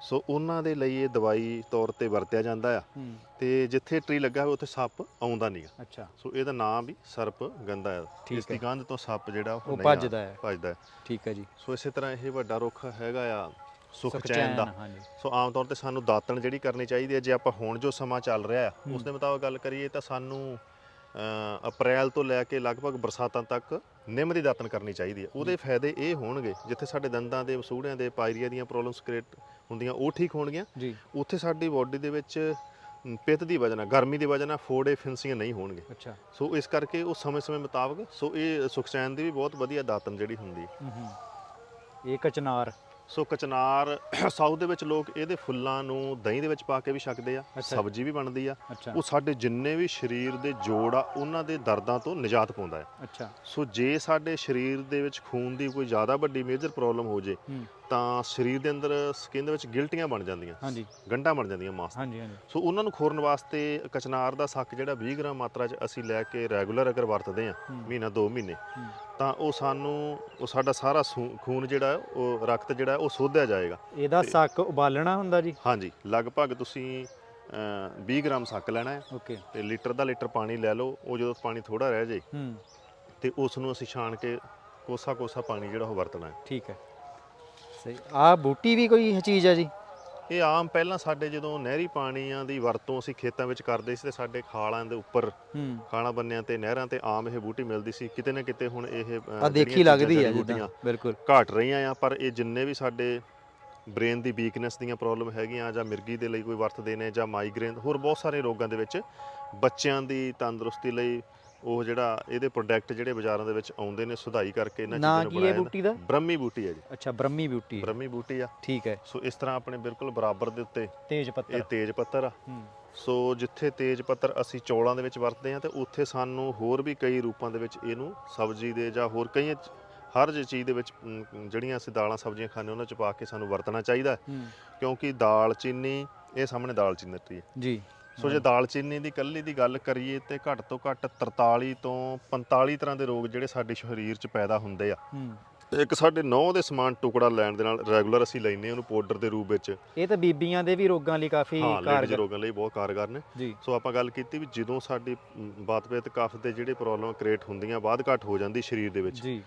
ਸੋ ਉਹਨਾਂ ਦੇ ਲਈ ਇਹ ਦਵਾਈ ਤੌਰ ਤੇ ਵਰਤਿਆ ਜਾਂਦਾ ਆ। ਤੇ ਜਿੱਥੇ ਟਰੀ ਲੱਗਾ ਹੋਵੇ ਉੱਥੇ ਸੱਪ ਆਉਂਦਾ ਨਹੀਂਗਾ ਅੱਛਾ। ਸੋ ਇਹਦਾ ਨਾਮ ਵੀ ਸਰਪ ਗੰਦਾ ਹੈ ਠੀਕ ਇਸ ਦੀ। ਗੰਧ ਤੋਂ ਸੱਪ ਜਿਹੜਾ ਉਹ ਨਹੀਂ ਆ- ਭੱਜਦਾ ਹੈ। ਭੱਜਦਾ ਹੈ। ਠੀਕ ਹੈ ਜੀ। ਸੋ ਇਸੇ ਤਰ੍ਹਾਂ ਇਹ ਵੱਡਾ ਰੁੱਖ ਹੈਗਾ ਆ ਸੁਖਚੈਨ, ਚੈਨ ਦਾ। ਹਾਂਜੀ। ਸੋ ਆਮ ਤੌਰ ਤੇ ਸਾਨੂੰ ਦਾਤਣ ਜਿਹੜੀ ਕਰਨੀ ਚਾਹੀਦੀ ਹੈ ਜੇ ਆਪਾਂ ਹੁਣ ਜੋ ਸਮਾਂ ਚੱਲ ਰਿਹਾ ਹੂੰ। ਉਸ ਦੇ ਮੁਤਾਬਕ ਗੱਲ ਕਰੀਏ ਤਾਂ ਸਾਨੂੰ ਅ, ਅਪ੍ਰੈਲ ਤੋਂ ਲੈ ਕੇ ਲਗਭਗ ਬਰਸਾਤਾਂ ਤੱਕ ਨਿੰਮ ਦੀ ਦਾਤਣ ਕਰਨੀ ਚਾਹੀਦੀ ਹੈ। ਉਹਦੇ ਫਾਇਦੇ ਇਹ ਹੋਣਗੇ ਜਿੱਥੇ ਸਾਡੇ ਦੰਦਾਂ ਦੇ ਵਸੂੜਿਆਂ ਦੇ ਪਾਇਰੀਆ ਦੀਆਂ ਪ੍ਰੋਬਲਮਸ ਕ੍ਰੀਏਟ ਹੁੰਦੀਆਂ ਉਹ ਠੀਕ ਹੋਣਗੀਆਂ। ਜੀ। ਉੱਥੇ ਸਾਡੀ ਬਾਡੀ ਦੇ ਵਿੱਚ ਪਿੱਤ ਦੀ ਵਜ੍ਹਾ ਨਾਲ ਗਰਮੀ ਦੀ ਵਜ੍ਹਾ ਨਾਲ ਫੋੜੇ ਫਿੰਸੀਆਂ ਨਹੀਂ ਹੋਣਗੇ। ਅੱਛਾ। ਸੋ ਇਸ ਕਰਕੇ ਉਹ ਸਮੇਂ-ਸਮੇਂ ਮੁਤਾਬਕ ਸੋ ਇਹ ਸੁਖਚੈਨ ਦੀ ਵੀ ਬਹੁਤ ਵਧੀਆ ਦਾਤਨ ਜਿਹੜੀ ਹੁੰਦੀ ਹੈ। ਹੂੰ ਹੂੰ। ਇਹ ਕਚਨਾਰ। ਸੋ ਕਚਨਾਰ ਸਾਊਥ ਦੇ ਵਿੱਚ ਲੋਕ ਇਹਦੇ ਫੁੱਲਾਂ ਨੂੰ ਦਹੀਂ ਦੇ ਵਿੱਚ ਪਾ ਕੇ ਵੀ ਛਕਦੇ ਆ ਅੱਛਾ। ਸਬਜ਼ੀ ਵੀ ਬਣਦੀ ਆ। ਅੱਛਾ। ਉਹ ਸਾਡੇ ਜਿੰਨੇ ਵੀ ਸਰੀਰ ਦੇ ਜੋੜ ਆ ਉਹਨਾਂ ਦੇ ਦਰਦਾਂ ਤੋਂ ਨਿਜਾਤ ਪਾਉਂਦਾ ਹੈ। ਅੱਛਾ। ਸੋ ਜੇ ਸਾਡੇ ਸਰੀਰ ਦੇ ਵਿੱਚ ਖੂਨ ਦੀ ਕੋਈ ਜ਼ਿਆਦਾ ਵੱਡੀ ਮੇਜਰ ਪ੍ਰੋਬਲਮ ਹੋ ਜੇ ਹੂੰ। ਤਾਂ ਸਰੀਰ ਦੇ ਅੰਦਰ ਸਕਿਨ ਦੇ ਵਿੱਚ ਗਿਲਟੀਆਂ ਬਣ ਜਾਂਦੀਆਂ। ਹਾਂਜੀ। ਗੰਢਾਂ ਬਣ ਜਾਂਦੀਆਂ ਮਾਸ ਹਾਂਜੀ ਹਾਂਜੀ। ਸੋ ਉਹਨਾਂ ਨੂੰ ਖੋਰਨ ਵਾਸਤੇ ਕਚਨਾਰ ਦਾ ਸੱਕ ਜਿਹੜਾ 20 ਗ੍ਰਾਮ ਮਾਤਰਾ 'ਚ ਅਸੀਂ ਲੈ ਕੇ ਰੈਗੂਲਰ ਅਗਰ ਵਰਤਦੇ ਆ। ਮਹੀਨਾ 2 ਮਹੀਨੇ। ਤਾਂ ਉਹ ਸਾਨੂੰ ਉਹ ਸਾਡਾ ਸਾਰਾ ਖੂਨ ਜਿਹੜਾ ਉਹ ਰਕਤ ਜਿਹੜਾ ਉਹ ਸੋਧਿਆ ਜਾਏਗਾ। ਇਹਦਾ ਸੱਕ ਉਬਾਲਣਾ ਹੁੰਦਾ ਜੀ? ਹਾਂਜੀ। ਲਗਭਗ ਤੁਸੀਂ ਅਹ, 20 ਗ੍ਰਾਮ ਸੱਕ ਲੈਣਾ ਹੈ। ਓਕੇ। ਤੇ ਲੀਟਰ ਦਾ ਲੀਟਰ ਪਾਣੀ ਲੈ ਲਓ। ਉਹ ਜਦੋਂ ਪਾਣੀ ਥੋੜਾ ਰਹਿ ਜੇ ਹੂੰ। ਤੇ ਉਸ ਨੂੰ ਅਸੀਂ ਛਾਣ ਕੇ ਕੋਸਾ ਕੋਸਾ ਪਾਣੀ ਜਿਹੜਾ ਉਹ ਵਰਤਣਾ ਹੈ। ਠੀਕ ਹੈ। ਸਹੀ। ਆ ਬੂਟੀ ਵੀ ਕੋਈ ਚੀਜ਼ ਹੈ ਜੀ? ਇਹ ਆਮ ਪਹਿਲਾਂ ਸਾਡੇ ਜਦੋਂ ਨਹਿਰੀ ਪਾਣੀਆਂ ਦੀ ਵਰਤੋਂ ਅਸੀਂ ਖੇਤਾਂ ਵਿੱਚ ਕਰਦੇ ਸੀ ਤੇ ਸਾਡੇ ਖਾਲਾਂ ਦੇ ਉੱਪਰ ਹੂੰ। ਖਾਣਾ ਬੰਨਿਆਂ ਤੇ ਨਹਿਰਾਂ ਤੇ ਆਮ ਇਹ ਬੂਟੀ ਮਿਲਦੀ ਸੀ। ਕਿਤੇ ਨਾ ਕਿਤੇ ਹੁਣ ਇਹ ਅ, ਆ ਦੇਖੀ ਜਿਹੜੀਆਂ ਲੱਗਦੀ ਹੈ ਜੜੀ ਜਿੱਦਾਂ। ਬਿਲਕੁਲ। ਘਟ ਰਹੀਆਂ ਆ ਪਰ ਇਹ ਜਿੰਨੇ ਵੀ ਸਾਡੇ ਬ੍ਰੇਨ ਦੀ ਵੀਕਨੈਸ ਦੀਆਂ ਪ੍ਰੋਬਲਮ ਹੈਗੀਆਂ ਜਾਂ ਮਿਰਗੀ ਦੇ ਲਈ ਕੋਈ ਵਰਤਦੇ ਨੇ ਜਾਂ ਮਾਈਗ੍ਰੇਨ ਹੋਰ ਬਹੁਤ ਸਾਰੇ ਰੋਗਾਂ ਦੇ ਵਿੱਚ ਬੱਚਿਆਂ ਦੀ ਤੰਦਰੁਸਤੀ ਲਈ ਉਹ ਜਿਹੜਾ ਇਹਦੇ ਪ੍ਰੋਡਕਟ ਜਿਹੜੇ ਬਾਜ਼ਾਰਾਂ ਦੇ ਵਿੱਚ ਆਉਂਦੇ ਨੇ ਸੁਧਾਈ ਕਰਕੇ ਇਹਨਾਂ ਨਾਂ ਚੀਜ਼ਾਂ ਨੂੰ ਕੀ ਹੈ ਬਣਾਇਆ ਬੂਟੀ ਦਾ। ਬ੍ਰਹਮੀ ਬੂਟੀ ਹੈ ਜੀ। ਅੱਛਾ ਬ੍ਰਹਮੀ ਬੂਟੀ ਹੈ। ਬ੍ਰਹਮੀ ਬੂਟੀ ਆ। ਠੀਕ ਹੈ। ਸੋ ਇਸ ਤਰ੍ਹਾਂ ਆਪਣੇ ਬਿਲਕੁਲ ਬਰਾਬਰ ਦੇ ਉੱਤੇ ਤੇਜ ਇਹ ਪੱਤਰ ਤੇਜ ਪੱਤਰ ਆ। ਹੂੰ। ਸੋ ਜਿੱਥੇ ਤੇਜ ਪੱਤਰ ਅਸੀਂ ਚੌਲਾਂ ਦੇ ਵਿੱਚ ਵਰਤਦੇ ਹਾਂ ਤੇ ਉੱਥੇ ਸਾਨੂੰ ਹੋਰ ਵੀ ਕਈ ਰੂਪਾਂ ਦੇ ਵਿੱਚ ਇਹਨੂੰ ਸਬਜ਼ੀ ਦੇ ਜਾਂ ਹੋਰ ਕਈ ਚ- ਹਰ ਜ ਚੀਜ਼ ਦੇ ਵਿੱਚ ਅਮ, ਜਿਹੜੀਆਂ ਅਸੀਂ ਦਾਲਾਂ ਸਬਜ਼ੀਆਂ ਖਾਂਦੇ ਉਹਨਾਂ ਚ ਪਾ ਕੇ ਸਾਨੂੰ ਵਰਤਣਾ ਚਾਹੀਦਾ ਹੈ, ਹੂੰ। ਕਿਉਂਕਿ ਦਾਲ ਚੀਨੀ ਇਹ ਸਾਹਮਣੇ ਦਾਲ ਚੀਨੀ ਦਿੱਤੀ ਹੈ। ਜੀ। ਸੋ ਜੇ ਦਾਲ ਚੀਨੀ ਦੀ ਕੱਲੀ ਦੀ ਗੱਲ ਕਰੀਏ ਤੇ ਘੱਟ ਤੋਂ ਘੱਟ 43 ਤੋਂ 45 ਤਰ੍ਹਾਂ ਦੇ ਰੋਗ ਜਿਹੜੇ ਸਾਡੇ ਸਰੀਰ ਚ ਪੈਦਾ ਹੁੰਦੇ ਆ। ਇੱਕ ਸਾਡੇ ਨਹੁੰ ਦੇ ਸਮਾਨ ਟੁਕੜਾ ਲੈਣ ਦੇ ਨਾਲ ਰੈਗੂਲਰ ਅਸੀਂ ਲੈਨੇ ਉਹਨੂੰ ਪਾਊਡਰ ਦੇ ਰੂਪ ਵਿੱਚ। ਇਹ ਤਾਂ ਬੀਬੀਆਂ ਦੇ ਵੀ ਰੋਗਾਂ ਲਈ ਕਾਫੀ ਕਾਰਗਰ ਰੋਗਾਂ ਲਈ ਬਹੁਤ ਕਾਰਗਰ ਨੇ। ਸੋ ਆਪਾਂ ਗੱਲ ਕੀਤੀ ਵੀ ਜਦੋਂ ਸਾਡੀ ਬਾਤਪੇਤ ਕਫ ਦੇ ਜਿਹੜੇ ਪ੍ਰੋਬਲਮ ਕ੍ਰੀਏਟ ਹੁੰਦੀਆਂ ਬਾਅਦ ਘਟ ਹੋ ਜਾਂਦੀ ਸਰੀਰ ਦੇ ਵਿੱਚ। ਜੀ।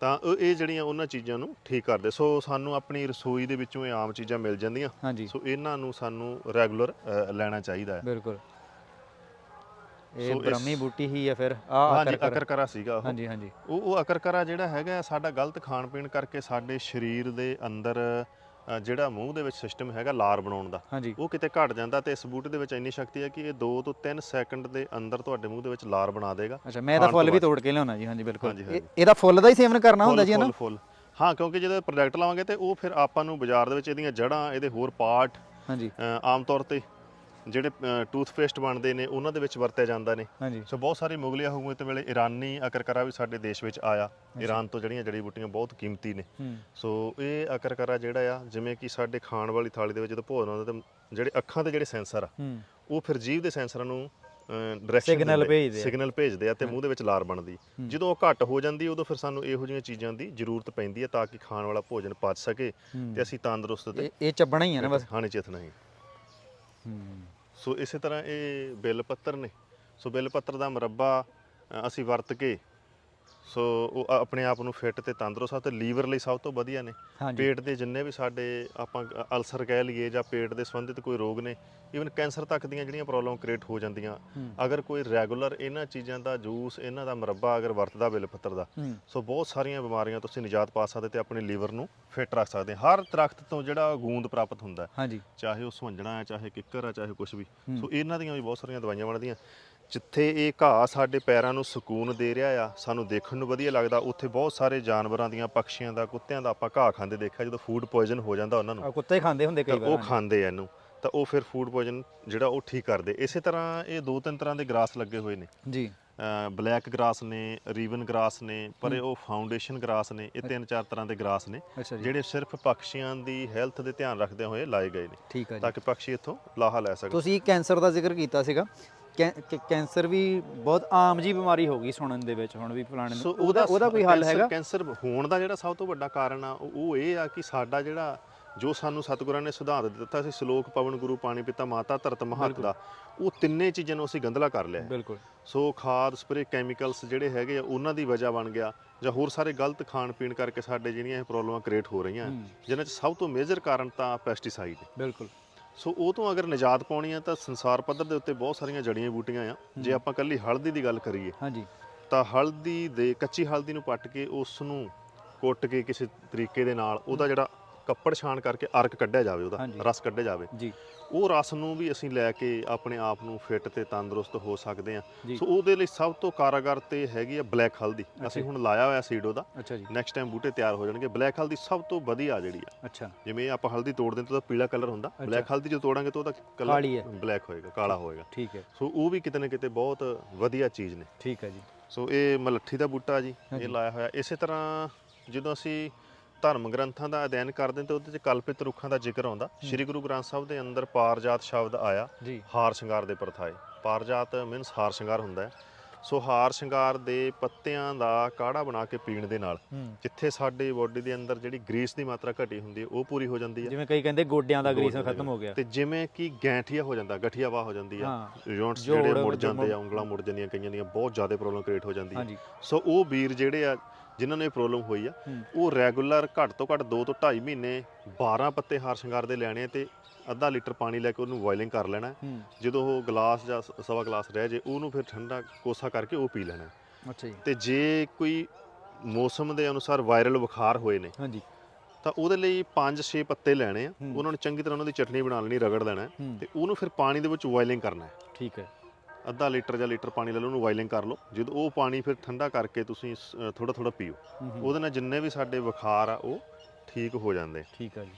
ਤਾਂ ਉਹ ਇਹ ਜਿਹੜੀਆਂ ਉਹਨਾਂ ਚੀਜ਼ਾਂ ਨੂੰ ਠੀਕ ਕਰਦੇ। ਸੋ ਸਾਨੂੰ ਆਪਣੀ ਰਸੋਈ ਦੇ ਵਿੱਚੋਂ ਇਹ ਆਮ ਚੀਜ਼ਾਂ ਮਿਲ ਜਾਂਦੀਆਂ। ਹਾਂਜੀ। ਸੋ ਇਹਨਾਂ ਨੂੰ ਸਾਨੂੰ ਰੈਗੂਲਰ ਲੈਣਾ ਚਾਹੀਦਾ ਹੈ। ਬਿਲਕੁਲ। ਇਹ ਸੋ ਇਸ- ਬ੍ਰਹਮੀ ਬੂਟੀ ਹੀ ਹੈ ਫਿਰ। ਆ ਹਾਂਜੀ ਅਕਰਕਰਾ ਸੀਗਾ ਉਹ। ਹਾਂਜੀ ਹਾਂਜੀ। ਉਹ ਉਹ ਅਕਰਕਰਾ ਜਿਹੜਾ ਹੈਗਾ ਸਾਡਾ ਗਲਤ ਖਾਣ ਪੀਣ ਕਰਕੇ ਸਾਡੇ ਸਰੀਰ ਦੇ ਅੰਦਰ ਜਿਹੜਾ ਮੂੰਹ ਦੇ ਵਿੱਚ ਸਿਸਟਮ ਹੈਗਾ ਲਾਰ ਬਣਾਉਣ ਦਾ ਹਾਂਜੀ। ਉਹ ਕਿਤੇ ਘਟ ਜਾਂਦਾ ਤੇ ਇਸ ਬੂਟੇ ਦੇ ਵਿੱਚ ਇੰਨੀ ਸ਼ਕਤੀ ਹੈ ਕਿ ਇਹ 2 ਤੋਂ 3 ਸੈਕਿੰਡ ਦੇ ਅੰਦਰ ਤੁਹਾਡੇ ਮੂੰਹ ਦੇ ਵਿੱਚ ਲਾਰ ਬਣਾ ਦੇਗਾ ਅੱਛਾ ਮੈਂ ਇਹਦਾ ਫੁੱਲ ਵੀ। ਤੋੜ ਕੇ ਲਿਆਉਣਾ ਜੀ ਹਾਂਜੀ ਬਿਲਕੁਲ। ਇਹਦਾ ਫੁੱਲ ਦਾ ਹੀ ਸੇਵਨ ਕਰਨਾ ਹੁੰਦਾ ਜੀ ਫੁੱਲ ਨਾ? ਫੁੱਲ ਹਾਂ ਕਿਉਂਕਿ ਜਦੋਂ ਪ੍ਰੋਡਕਟ ਲਾਵਾਂਗੇ ਤੇ ਉਹ ਫਿਰ ਆਪਾਂ ਨੂੰ ਬਾਜ਼ਾਰ ਦੇ ਵਿੱਚ ਇਹਦੀਆਂ ਜੜਾਂ ਇਹਦੇ ਹੋਰ ਪਾਰਟ ਹਾਂਜੀ। ਆਮ ਤੌਰ ਤੇ ਜਿਹੜੇ ਟੂਥਪੇਸਟ ਬਣਦੇ ਨੇ ਉਹਨਾਂ ਦੇ ਵਿੱਚ ਵਰਤਿਆ ਜਾਂਦਾ ਨੇ। ਹਾਂਜੀ। ਸੋ ਬਹੁਤ ਸਾਰੀ ਮੁਗਲਿਆ ਹਕੂਮਤ ਵੇਲੇ ਇਰਾਨੀ ਅਕਰਕਰਾ ਵੀ ਸਾਡੇ ਦੇਸ਼ ਵਿੱਚ ਆਇਆ। ਈਰਾਨ ਤੋਂ ਜਿਹੜੀਆਂ ਜੜੀ ਬੂਟੀਆਂ ਬਹੁਤ ਕੀਮਤੀ ਨੇ। ਹੂੰ। ਸੋ ਇਹ ਅਕਰਕਰਾ ਜਿਹੜਾ ਆ ਜਿਵੇਂ ਕਿ ਸਾਡੇ ਖਾਣ ਵਾਲੀ ਥਾਲੀ ਦੇ ਵਿੱਚ ਜਦੋਂ ਭੋਜਨ ਆਉਂਦਾ ਤੇ ਜਿਹੜੇ ਅੱਖਾਂ ਦੇ ਜਿਹੜੇ ਸੈਂਸਰ ਆ ਹੂੰ। ਉਹ ਫਿਰ ਜੀਭ ਦੇ ਸੈਂਸਰਾਂ ਨੂੰ ਡਾਇਰੈਕਸ਼ਨ Signal ਭੇਜਦੇ। ਸਿਗਨਲ ਭੇਜਦੇ ਆ ਤੇ ਮੂੰਹ ਦੇ ਵਿੱਚ ਲਾਰ ਬਣਦੀ। ਹੂੰ। ਜਦੋਂ ਉਹ ਘੱਟ ਹੋ ਜਾਂਦੀ ਉਦੋਂ ਫਿਰ ਸਾਨੂੰ ਇਹੋ ਜਿਹੀਆਂ ਚੀਜ਼ਾਂ ਦੀ ਜ਼ਰੂਰਤ ਪੈਂਦੀ ਹੈ ਤਾਂ ਕਿ ਖਾਣ ਵਾਲਾ ਭੋਜਨ ਪਚ ਸਕੇ ਹੂੰ। ਤੇ ਅਸੀਂ ਤੰਦਰੁਸਤ ਤੇ ਇਹ ਇਹ ਚੱਬਣਾ ਹੀ ਹੈ ਨਾ ਬਸ। ਖਾਣੇ ਚਿਤ ਨਹੀਂ। ਹੂੰ। ਸੋ ਇਸੇ ਤਰ੍ਹਾਂ ਇਹ ਬਿੱਲ ਪੱਤਰ ਨੇ। ਸੋ ਬਿੱਲ ਪੱਤਰ ਦਾ ਮੁਰੱਬਾ ਅ, ਅਸੀਂ ਵਰਤ ਕੇ ਸੋ ਉਹ ਆ- ਆਪਣੇ ਆਪ ਨੂੰ ਫਿੱਟ ਤੇ ਤੰਦਰੁਸਤ ਤੇ ਲੀਵਰ ਲਈ ਸਭ ਤੋਂ ਵਧੀਆ ਨੇ। ਹਾਂਜੀ। ਪੇਟ ਦੇ ਜਿੰਨੇ ਵੀ ਸਾਡੇ ਆਪਾਂ ਅ- ਅਲਸਰ ਕਹਿ ਲਈਏ ਜਾਂ ਪੇਟ ਦੇ ਸੰਬੰਧਿਤ ਕੋਈ ਰੋਗ ਨੇ ਈਵਨ ਕੈਂਸਰ ਤੱਕ ਦੀਆਂ ਜਿਹੜੀਆਂ ਪ੍ਰੋਬਲਮ ਕ੍ਰੀਏਟ ਹੋ ਜਾਂਦੀਆਂ। ਹੂੰ। ਅਗਰ ਕੋਈ ਰੈਗੂਲਰ ਇਹਨਾਂ ਚੀਜ਼ਾਂ ਦਾ ਜੂਸ ਇਹਨਾਂ ਦਾ ਮੁਰੱਬਾ ਅਗਰ ਵਰਤਦਾ ਬਿੱਲ ਪੱਤਰ ਦਾ ਹੂੰ। ਸੋ ਬਹੁਤ ਸਾਰੀਆਂ ਬਿਮਾਰੀਆਂ ਤੋਂ ਤੁਸੀਂ ਨਿਜਾਤ ਪਾ ਸਕਦੇ ਤੇ ਆਪਣੇ ਲੀਵਰ ਨੂੰ ਫਿੱਟ ਰੱਖ ਸਕਦੇ ਹਰ ਦਰਖਤ ਤੋਂ ਜਿਹੜਾ ਗੂੰਦ ਪ੍ਰਾਪਤ ਹੁੰਦਾ ਹੈ, ਹਾਂਜੀ। ਚਾਹੇ ਉਹ ਸੁਹੰਜਣਾ ਹੈ ਚਾਹੇ ਕਿੱਕਰ ਹੈ ਚਾਹੇ ਕੁਝ ਵੀ। ਹੂੰ। ਸੋ ਇਹਨਾਂ ਦੀਆਂ ਵੀ ਬਹੁਤ ਸਾਰੀਆਂ ਦਵਾਈਆਂ ਬਣਦੀਆਂ। ਜਿੱਥੇ ਇਹ ਘਾਹ ਸਾਡੇ ਪੈਰਾਂ ਨੂੰ ਸਕੂਨ ਦੇ ਰਿਹਾ ਆ ਸਾਨੂੰ ਦੇਖਣ ਨੂੰ ਵਧੀਆ ਲੱਗਦਾ। ਉੱਥੇ ਬਹੁਤ ਸਾਰੇ ਜਾਨਵਰਾਂ ਦੀਆਂ ਪੰਛੀਆਂ ਦਾ ਕੁੱਤਿਆਂ ਦਾ ਆਪਾਂ ਘਾਹ ਖਾਂਦੇ ਦੇਖਿਆ ਜਦੋਂ ਫੂਡ ਪੋਇਜ਼ਨ ਹੋ ਜਾਂਦਾ ਉਹਨਾਂ ਨੂੰ। ਕੁੱਤੇ ਖਾਂਦੇ ਹੁੰਦੇ ਤਾਂ ਕਈ ਉਹ ਵਾਰ ਖਾਂਦੇ ਆ ਇਹਨੂੰ। ਤਾਂ ਉਹ ਫਿਰ ਫੂਡ ਪੋਇਜ਼ਨ ਜਿਹੜਾ ਉਹ ਠੀਕ ਕਰਦੇ। ਇਸੇ ਤਰ੍ਹਾਂ ਇਹ ਦੋ ਤਿੰਨ ਤਰ੍ਹਾਂ ਦੇ ਗ੍ਰਾਸ ਲੱਗੇ ਹੋਏ ਨੇ। ਜੀ। ਬਲੈਕ ਗ੍ਰਾਸ ਨੇ ਰੀਵਨ ਗ੍ਰਾਸ ਨੇ ਪਰ ਇਹ ਉਹ ਫਾਊਂਡੇਸ਼ਨ ਗ੍ਰਾਸ ਨੇ ਇਹ ਤਿੰਨ ਚਾਰ ਤਰ੍ਹਾਂ ਦੇ ਗ੍ਰਾਸ ਨੇ ਅੱਛਾ ਜੀ। ਜਿਹੜੇ ਸਿਰਫ ਪੰਛੀਆਂ ਦੀ ਹੈਲਥ ਦੇ ਧਿਆਨ ਰੱਖਦੇ ਹੋਏ ਲਾਏ ਗਏ ਨੇ। ਠੀਕ ਹੈ ਜੀ। ਤਾਂ ਕਿ ਪੰਛੀ ਇੱਥੋਂ ਲਾਹਾ ਲੈ ਸਕਣ। ਤੁਸੀਂ ਕੈਂਸਰ ਦਾ ਜ਼ਿਕਰ ਕੀਤਾ ਸੀਗਾ। ਕੈ- ਕੈਂਸਰ ਵੀ ਬਹੁਤ ਆਮ ਜੀ ਬਿਮਾਰੀ ਹੋ ਗਈ ਸੁਣਨ ਦੇ ਵਿੱਚ ਹੁਣ ਵੀ ਫਲਾਣੇ ਸੋ ਉਹਦਾ ਉਹਦਾ ਕੋਈ ਹੱਲ ਕੈਂਸਰ- ਹੈਗਾ? ਕੈਂਸਰ ਹੋਣ ਦਾ ਜਿਹੜਾ ਸਭ ਤੋਂ ਵੱਡਾ ਕਾਰਨ ਆ ਉਹ ਉਹ ਇਹ ਆ ਕਿ ਸਾਡਾ ਜਿਹੜਾ ਜੋ ਸਾਨੂੰ ਸਤਿਗੁਰਾਂ ਨੇ ਸਿਧਾਂਤ ਦਿੱਤਾ ਸੀ ਸ਼ਲੋਕ ਪਵਨ ਗੁਰੂ ਪਾਣੀ ਪਿਤਾ ਮਾਤਾ ਧਰਤ ਮਹਤ ਦਾ ਉਹ ਤਿੰਨੇ ਚੀਜ਼ਾਂ ਨੂੰ ਅਸੀਂ ਗੰਧਲਾ ਕਰ ਲਿਆ। ਹੈ। ਬਿਲਕੁਲ। ਸੋ ਖਾਦ ਸਪਰੇ ਕੈਮੀਕਲਸ ਜਿਹੜੇ ਹੈਗੇ ਆ ਉਹਨਾਂ ਦੀ ਵਜ੍ਹਾ ਬਣ ਗਿਆ ਜਾਂ ਹੋਰ ਸਾਰੇ ਗਲਤ ਖਾਣ ਪੀਣ ਕਰਕੇ ਸਾਡੇ ਜਿਹੜੀਆਂ ਇਹ ਪ੍ਰੋਬਲਮਾਂ ਕ੍ਰੀਏਟ ਹੋ ਰਹੀਆਂ ਹੂੰ। ਜਿਨ੍ਹਾਂ 'ਚ ਸਭ ਤੋਂ ਮੇਜਰ ਕਾਰਨ ਤਾਂ ਪੈਸਟੀਸਾਈਡ ਹੈ ਬਿਲਕੁਲ। ਸੋ ਉਹ ਤੋਂ ਅਗਰ ਨਿਜਾਤ ਪਾਉਣੀ ਆ ਤਾਂ ਸੰਸਾਰ ਪੱਧਰ ਦੇ ਉੱਤੇ ਬਹੁਤ ਸਾਰੀਆਂ ਜੜੀਆਂ ਬੂਟੀਆਂ ਆ। ਜੇ ਆਪਾਂ ਕੱਲੀ ਹਲਦੀ ਦੀ ਗੱਲ ਕਰੀਏ ਹਾਂਜੀ। ਤਾਂ ਹਲਦੀ ਦੇ ਕੱਚੀ ਹਲਦੀ ਨੂੰ ਪੱਟ ਕੇ ਉਸ ਨੂੰ ਕੁੱਟ ਕੇ ਕਿਸੇ ਤਰੀਕੇ ਦੇ ਨਾਲ ਉਹਦਾ ਜਿਹੜਾ ਕੱਪੜ ਛਾਣ ਕਰਕੇ ਅਰਕ ਕੱਢਿਆ ਜਾਵੇ ਉਹਦਾ ਹਾਂਜੀ। ਰਸ ਕੱਢਿਆ ਜਾਵੇ। ਜੀ। ਉਹ ਰਸ ਨੂੰ ਵੀ ਅਸੀਂ ਲੈ ਕੇ ਆਪਣੇ ਆਪ ਨੂੰ ਫਿੱਟ ਤੇ ਤੰਦਰੁਸਤ ਹੋ ਸਕਦੇ ਆ ਜੀ। ਸੋ ਉਹਦੇ ਲਈ ਸਭ ਤੋਂ ਕਾਰਾਗਰ ਤੇ ਹੈਗੀ ਆ ਬਲੈਕ ਹਲਦੀ। ਅਸੀਂ। ਹੁਣ ਲਾਇਆ ਹੋਇਆ ਸੀਡ ਉਹਦਾ। ਅੱਛਾ ਜੀ। ਨੈਕਸਟ ਟਾਈਮ ਬੂਟੇ ਤਿਆਰ ਹੋ ਜਾਣਗੇ। ਬਲੈਕ ਹਲਦੀ ਸਭ ਤੋਂ ਵਧੀਆ ਜਿਹੜੀ ਆ। ਅੱਛਾ। ਜਿਵੇਂ ਆਪਾਂ ਹਲਦੀ ਤੋੜਦੇ ਹਾਂ ਤਾਂ ਉਹਦਾ ਪੀਲਾ ਕਲਰ ਹੁੰਦਾ। ਬਲੈਕ ਹਲਦੀ ਜਦੋਂ ਤੋੜਾਂਗੇ ਤਾਂ ਉਹਦਾ ਕਾਲੀ ਕਲਰ। ਬਲੈਕ ਹੋਏਗਾ ਕਾਲਾ ਹੋਏਗਾ। ਠੀਕ ਹੈ। ਸੋ ਉਹ ਵੀ ਕਿਤੇ ਨਾ ਕਿਤੇ ਬਹੁਤ ਵਧੀਆ ਚੀਜ਼ ਨੇ। ਠੀਕ ਹੈ ਜੀ। ਸੋ ਇਹ ਮਲੱਠੀ ਦਾ ਬੂਟਾ ਜੀ ਹਾਂਜੀ। ਇਹ ਲਾਇਆ ਹੋਇਆ। ਇਸੇ ਤਰ੍ਹਾਂ ਜਦੋਂ ਅਸੀਂ ਧਰਮ ਗ੍ਰੰਥਾਂ ਦਾ ਅਧਿਐਨ ਕਰਦੇ ਤਾਂ ਉਹਦੇ 'ਚ ਕਲਪਿਤ ਰੁੱਖਾਂ ਦਾ ਜ਼ਿਕਰ ਆਉਂਦਾ। ਸ੍ਰੀ ਗੁਰੂ ਗ੍ਰੰਥ ਸਾਹਿਬ ਦੇ ਅੰਦਰ ਪਾਰਜਾਤ ਸ਼ਬਦ ਆਇਆ ਜੀ। ਹਾਰ ਸ਼ਿੰਗਾਰ ਦੇ ਪ੍ਰਥਾਏ ਪਾਰਜਾਤ ਮੀਨਸ ਹਾਰ ਸ਼ਿੰਗਾਰ ਹੁੰਦਾ ਹੈ। ਸੋ ਹਾਰ ਸ਼ਿੰਗਾਰ ਦੇ ਪੱਤਿਆਂ ਦਾ ਕਾੜਾ ਬਣਾ ਕੇ ਪੀਣ ਦੇ ਨਾਲ ਜਿੱਥੇ ਸਾਡੀ ਬੋਡੀ ਦੇ ਅੰਦਰ ਜਿਹੜੀ ਗਰੀਸ ਦੀ ਮਾਤਰਾ ਘਟੀ ਹੁੰਦੀ ਹੈ ਉਹ ਪੂਰੀ ਹੋ ਜਾਂਦੀ ਹੈ। ਜਿਵੇਂ ਕਈ ਕਹਿੰਦੇ ਗੋਡਿਆਂ ਦਾ ਗਰੀਸ ਖਤਮ ਹੋ ਗਿਆ। ਤੇ ਜਿਵੇਂ ਕਿ ਗੈਂਠੀਆ ਹੋ ਜਾਂਦਾ ਗਠੀਆਵਾ ਹੋ ਜਾਂਦੀ ਆ। ਹਾਂ। ਜੋਇੰਟਸ ਜੋੜ ਜਿਹੜੇ ਮੁੜ ਜਾਂਦੇ ਆ ਉਂਗਲਾਂ ਮੁੜ ਜਾਂਦੀਆਂ ਕਈਆਂ ਦੀਆਂ ਬਹੁਤ ਜ਼ਿਆਦਾ ਪ੍ਰੋਬਲਮ ਕ੍ਰੀਏਟ ਹੋ ਜਾਂਦੀ ਹੈ ਹਾਂਜੀ। ਸੋ ਉਹ ਵੀਰ ਜਿਹੜੇ ਆ ਜਿਨ੍ਹਾਂ ਨੂੰ ਇਹ ਪ੍ਰੋਬਲਮ ਹੋਈ ਆ ਉਹ ਰੈਗੂਲਰ ਘੱਟ ਤੋਂ ਘੱਟ 2 ਤੋਂ 2.5 ਮਹੀਨੇ 12 ਪੱਤੇ ਹਾਰ ਸ਼ਿੰਗਾਰ ਦੇ ਲੈਣੇ ਤੇ ਅੱਧਾ ਲੀਟਰ ਪਾਣੀ ਲੈ ਕੇ ਉਹਨੂੰ ਬੋਇਲਿੰਗ ਕਰ ਲੈਣਾ ਹੈ। ਜਦੋਂ ਉਹ ਗਲਾਸ ਜਾਂ ਸ- ਸਵਾ ਗਲਾਸ ਰਹਿ ਜੇ ਉਹਨੂੰ ਫਿਰ ਠੰਡਾ ਕੋਸਾ ਕਰਕੇ ਉਹ ਪੀ ਲੈਣਾ ਹੈ। ਅੱਛਾ ਜੀ। ਤੇ ਜੇ ਕੋਈ ਮੌਸਮ ਦੇ ਅਨੁਸਾਰ ਵਾਇਰਲ ਬੁਖਾਰ ਹੋਏ ਨੇ ਹਾਂਜੀ। ਤਾਂ ਉਹਦੇ ਲਈ 5-6 ਪੱਤੇ ਲੈਣੇ ਆ। ਹੂੰ। ਉਹਨਾਂ ਨੂੰ ਚੰਗੀ ਤਰ੍ਹਾਂ ਉਹਨਾਂ ਦੀ ਚਟਨੀ ਬਣਾ ਲੈਣੀ ਰਗੜ ਹੈ ਹੂੰ। ਤੇ ਉਹਨੂੰ ਫਿਰ ਪਾਣੀ ਦੇ ਵਿੱਚ ਬੋਇਲਿੰਗ ਕਰਨਾ ਹੈ। ਠੀਕ ਹੈ। ਅੱਧਾ ਲੀਟਰ ਜਾਂ ਲੀਟਰ ਪਾਣੀ ਲੈ ਲਓ ਉਹਨੂੰ ਬੋਇਲਿੰਗ ਕਰ ਲਓ। ਜਦੋਂ ਉਹ ਪਾਣੀ ਫਿਰ ਠੰਡਾ ਕਰਕੇ ਤੁਸੀਂ ਥੋੜਾ ਥੋੜਾ ਪੀਓ। ਉਹਦੇ ਨਾਲ ਜਿੰਨੇ ਵੀ ਸਾਡੇ ਬੁਖਾਰ ਆ ਉਹ ਠੀਕ ਹੋ ਜਾਂਦੇ ਠੀਕ ਹੈ ਜੀ।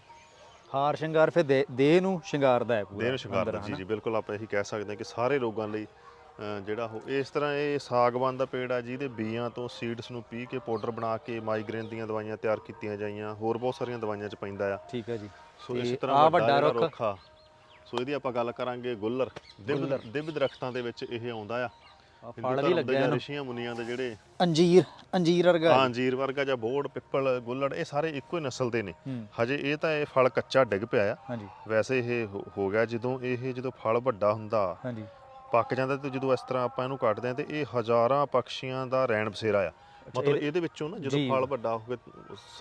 ਹਾਰ ਸ਼ਿੰਗਾਰ ਫਿਰ ਦੇ- ਦੇਹ ਨੂੰ ਸ਼ਿੰਗਾਰਦਾ ਹੈ ਪੂਰਾ ਦੇਨ ਸ਼ਿੰਗਾਰ ਅੰਦਰ, ਦਾ ਜੀ? ਜੀ ਬਿਲਕੁਲ ਆਪਾਂ ਇਹੀ ਕਹਿ ਸਕਦੇ ਹਾਂ ਕਿ ਸਾਰੇ ਰੋਗਾਂ ਲਈ ਜਿਹੜਾ ਉਹ ਇਸ ਤਰ੍ਹਾਂ ਇਹ ਸਾਗਵਾਨ ਦਾ ਪੇੜ ਆ ਜਿਹਦੇ ਬੀਆਂ ਤੋਂ ਸੀਡਸ ਨੂੰ ਪੀ ਕੇ ਪਾਊਡਰ ਬਣਾ ਕੇ ਮਾਈਗ੍ਰੇਨ ਦੀਆਂ ਦਵਾਈਆਂ ਤਿਆਰ ਕੀਤੀਆਂ ਜਾਈਆਂ ਹੋਰ ਬਹੁਤ ਸਾਰੀਆਂ ਦਵਾਈਆਂ 'ਚ ਪੈਂਦਾ ਆ। ਠੀਕ ਹੈ ਜੀ। ਸੋ ਇਸੇ ਤਰ੍ਹਾਂ ਆਹ ਵੱਡਾ ਰੁੱਖ? ਸੋ ਇਹਦੀ ਆਪਾਂ ਗੱਲ ਕਰਾਂਗੇ ਗੁੱਲਰ। ਦਿਵ ਦਰਖਤਾਂ ਦੇ ਵਿੱਚ ਇਹ ਆਉਂਦਾ ਆ। ਫਲ ਵੀ ਲੱਗਿਆ ਇਹਨੂੰ। ਰਿਸ਼ੀਆਂ ਮੁਨੀਆਂ ਦੇ ਜਿਹੜੇ ਅੰਜੀਰ ਅੰਜੀਰ ਵਰਗਾ। ਹੈ। ਅੰਜੀਰ ਵਰਗਾ ਜਾਂ ਬੋੜ ਪਿੱਪਲ ਗੁੱਲੜ ਇਹ ਸਾਰੇ ਇੱਕੋ ਹੀ ਨਸਲ ਦੇ ਨੇ। ਹਜੇ ਇਹ ਤਾਂ ਇਹ ਫਲ ਕੱਚਾ ਡਿੱਗ ਪਿਆ ਆ। ਹਾਂਜੀ। ਵੈਸੇ ਇਹ ਹੋ- ਹੋ ਗਿਆ ਜਦੋਂ ਇਹ ਜਦੋਂ ਫਲ ਵੱਡਾ ਹੁੰਦਾ ਹਾਂਜੀ। ਪੱਕ ਜਾਂਦਾ ਤੇ ਜਦੋਂ ਇਸ ਤਰ੍ਹਾਂ ਆਪਾਂ ਇਹਨੂੰ ਕੱਟਦੇ ਆ ਤੇ ਇਹ ਹਜ਼ਾਰਾਂ ਪੰਛੀਆਂ ਦਾ ਰੈਣ ਬਸੇਰਾ ਆ। ਮਤਲਬ ਇਹ- ਇਹਦੇ ਵਿੱਚੋਂ ਨਾ ਜਦੋਂ। ਫਲ ਵੱਡਾ ਹੋ ਕੇ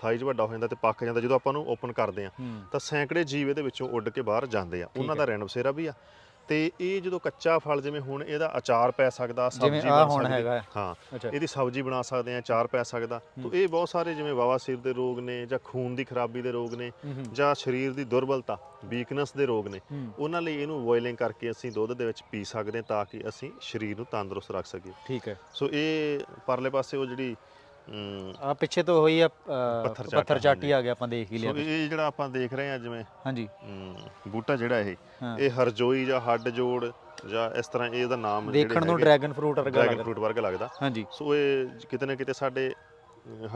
ਸਾਈਜ਼ ਵੱਡਾ ਹੋ ਜਾਂਦਾ ਤੇ ਪੱਕ ਜਾਂਦਾ ਜਦੋਂ ਆਪਾਂ ਉਹਨੂੰ ਓਪਨ ਕਰਦੇ ਆ ਤਾਂ ਸੈਂਕੜੇ ਜੀਵ ਇਹਦੇ ਵਿੱਚੋਂ ਉੱਡ ਕੇ ਬਾਹਰ ਜਾਂਦੇ ਆ ਉਹਨਾਂ। ਦਾ ਰੈਣ ਬਸੇਰਾ ਵੀ ਆ ਤੇ ਇਹ ਜਦੋਂ ਕੱਚਾ ਫਲ ਜਿਵੇਂ ਹੁਣ ਇਹਦਾ ਅਚਾਰ ਪੈ ਸਕਦਾ ਜਿਵੇਂ ਸਬਜ਼ੀ ਬਣ ਹੁਣ ਸਕਦੀ। ਹੈਗਾ। ਹੈ। ਅੱਛਾ। ਇਹਦੀ ਸਬਜ਼ੀ ਬਣਾ ਸਕਦੇ ਆ ਅਚਾਰ ਪੈ ਸਕਦਾ। ਤਾਂ ਇਹ ਬਹੁਤ ਸਾਰੇ ਜਿਵੇਂ ਬਵਾਸੀਰ ਦੇ ਰੋਗ ਨੇ ਜਾਂ ਖੂਨ ਦੀ ਖਰਾਬੀ ਦੇ ਰੋਗ ਨੇ ਜਾਂ ਸਰੀਰ ਦੀ ਦੁਰਬਲਤਾ ਵੀਕਨੈਸ ਦੇ ਰੋਗ ਨੇ ਉਹਨਾਂ ਲਈ ਇਹਨੂੰ ਬੋਇਲਿੰਗ ਕਰਕੇ ਅਸੀਂ ਦੁੱਧ ਦੇ ਵਿੱਚ ਪੀ ਸਕਦੇ ਹਾਂ ਤਾਂ ਕਿ ਅਸੀਂ ਸਰੀਰ ਨੂੰ ਤੰਦਰੁਸਤ ਰੱਖ ਸਕੀਏ। ਠੀਕ ਹੈ। ਸੋ ਇਹ ਪਰਲੇ ਪਾਸੇ ਉਹ ਜਿਹੜੀ ਆ ਪਿੱਛੇ ਤੋਂ ਹੋਈ ਆ ਅ, ਪੱਥਰ ਚਾਟ, ਪੱਥਰ ਚਾਟੀ ਹਾਂਜੀ। ਆ। ਗਿਆ ਆਪਾਂ ਦੇਖ ਹੀ ਲਿਆ ਸੋ ਇਹ ਜਿਹੜਾ ਆਪਾਂ ਦੇਖ ਰਹੇ ਹਾਂ ਜਿਵੇਂ ਹਾਂਜੀ। ਅਮ, ਬੂਟਾ ਜਿਹੜਾ ਇਹ ਹਾਂ। ਇਹ ਹਰਜੋਈ ਜਾਂ ਹੱਡ ਜੋੜ ਜਾਂ ਇਸ ਤਰ੍ਹਾਂ ਇਹ ਇਹਦਾ ਨਾਮ ਦੇਖਣ ਨੂੰ ਡਰੈਗਨ ਫਰੂਟ ਵਰਗਾ ਡਰੈਗਨ ਲੱਗਦਾ। ਫਰੂਟ ਵਰਗਾ ਲੱਗਦਾ। ਹਾਂਜੀ। ਸੋ ਇਹ ਕਿਤੇ ਨਾ ਕਿਤੇ ਸਾਡੇ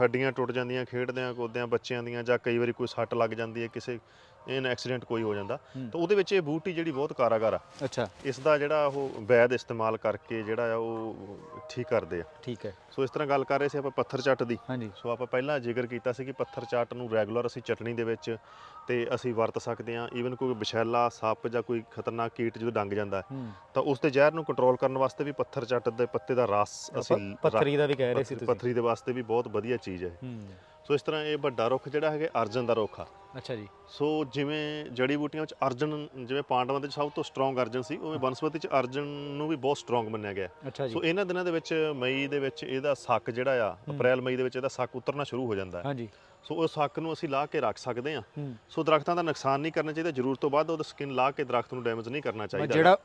ਹੱਡੀਆਂ ਟੁੱਟ ਜਾਂਦੀਆਂ ਖੇਡਦਿਆਂ ਕੁੱਦਦਿਆਂ ਬੱਚਿਆਂ ਦੀਆਂ ਜਾਂ ਕਈ ਵਾਰੀ ਕੋਈ ਸੱਟ ਲੱਗ ਜਾਂਦੀ ਹੈ ਕਿਸੇ ਇਨ ਐਕਸੀਡੈਂਟ ਕੋਈ ਹੋ ਜਾਂਦਾ। ਤਾਂ ਉਹਦੇ ਵਿੱਚ ਇਹ ਬੂਟੀ ਜਿਹੜੀ ਬਹੁਤ ਕਾਰਾਗਰ ਆ। ਅੱਛਾ। ਇਸ ਦਾ ਜਿਹੜਾ ਉਹ ਵੈਦ ਇਸਤੇਮਾਲ ਕਰਕੇ ਜਿਹੜਾ ਆ ਉਹ ਠੀਕ ਕਰਦੇ ਆ। ਠੀਕ ਹੈ। ਸੋ ਇਸ ਤਰ੍ਹਾਂ ਗੱਲ ਕਰ ਰਹੇ ਸੀ ਆਪਾਂ ਪੱਥਰ ਚੱਟ ਦੀ। ਹਾਂਜੀ। ਸੋ ਆਪਾਂ ਪਹਿਲਾਂ ਜ਼ਿਕਰ ਕੀਤਾ ਸੀ ਕਿ ਪੱਥਰ ਚੱਟ ਨੂੰ ਰੈਗੂਲਰ ਅਸੀਂ ਚਟਣੀ ਦੇ ਵਿੱਚ ਤੇ ਅਸੀਂ ਵਰਤ ਸਕਦੇ ਹਾਂ। ਈਵਨ ਕੋਈ ਵਿਸ਼ੈਲਾ ਸੱਪ ਜਾਂ ਕੋਈ ਖਤਰਨਾਕ ਕੀਟ ਜਦੋਂ ਡੰਗ ਜਾਂਦਾ ਤਾਂ ਉਸ ਦੇ ਜ਼ਹਿਰ ਨੂੰ ਕੰਟਰੋਲ ਕਰਨ ਵਾਸਤੇ ਵੀ ਪੱਥਰ ਚੱਟ ਦੇ ਪੱਤੇ ਦਾ ਰਸ ਅਸੀਂ ਪੱਥਰੀ ਦਾ ਵੀ ਕਹਿ ਰਹੇ ਸੀ ਤੁਸੀਂ। ਪੱਥਰੀ ਦੇ ਵਾਸਤੇ ਵੀ ਬਹੁਤ ਵਧੀਆ ਚੀਜ਼ ਹੈ ਹੂੰ। ਸੋ ਇਸ ਤਰ੍ਹਾਂ ਇਹ ਵੱਡਾ ਰੁੱਖ ਜਿਹੜਾ ਹੈਗਾ ਅਰਜਨ ਦਾ ਰੁੱਖ ਆ। ਅੱਛਾ ਜੀ। ਸੋ ਜਿਵੇਂ ਜੜੀ ਬੂਟੀਆਂ ਵਿੱਚ ਅਰਜਨ ਜਿਵੇਂ ਪਾਂਡਵਾਂ ਦੇ ਵਿੱਚ ਸਭ ਤੋਂ ਸਟਰੋਂਗ ਅਰਜਨ ਸੀ ਉਵੇਂ ਬਨਸਪਤੀ ਚ ਅਰਜਨ ਨੂੰ ਵੀ ਬਹੁਤ ਸਟਰੋਂਗ ਮੰਨਿਆ ਗਿਆ। ਹੈ। ਅੱਛਾ ਜੀ। ਸੋ ਇਹਨਾਂ ਦਿਨਾਂ ਦੇ ਵਿੱਚ ਮਈ ਦੇ ਵਿੱਚ ਇਹਦਾ ਸੱਕ ਜਿਹੜਾ ਆ ਅਪ੍ਰੈਲ ਮਈ ਦੇ ਵਿੱਚ ਇਹਦਾ ਸੱਕ ਉਤਰਨਾ ਸ਼ੁਰੂ ਹੋ ਜਾਂਦਾ ਹੈ। ਹਾਂਜੀ। ਸੋ ਉਹ ਸੱਕ ਨੂੰ ਅਸੀਂ ਲਾ ਕੇ ਰੱਖ ਸਕਦੇ ਹਾਂ। ਹੂੰ। ਸੋ ਦਰਖਤਾਂ ਦਾ ਨੁਕਸਾਨ ਨਹੀਂ ਕਰਨਾ ਚਾਹੀਦਾ। ਜ਼ਰੂਰਤ ਤੋਂ ਬਾਅਦ ਉਹਦਾ ਸਕਿਨ ਲਾ ਕੇ ਦਰਖਤ ਨੂੰ ਡੈਮੇਜ ਨਹੀਂ ਕਰਨਾ ਚਾਹੀਦਾ। ਜਿਹੜਾ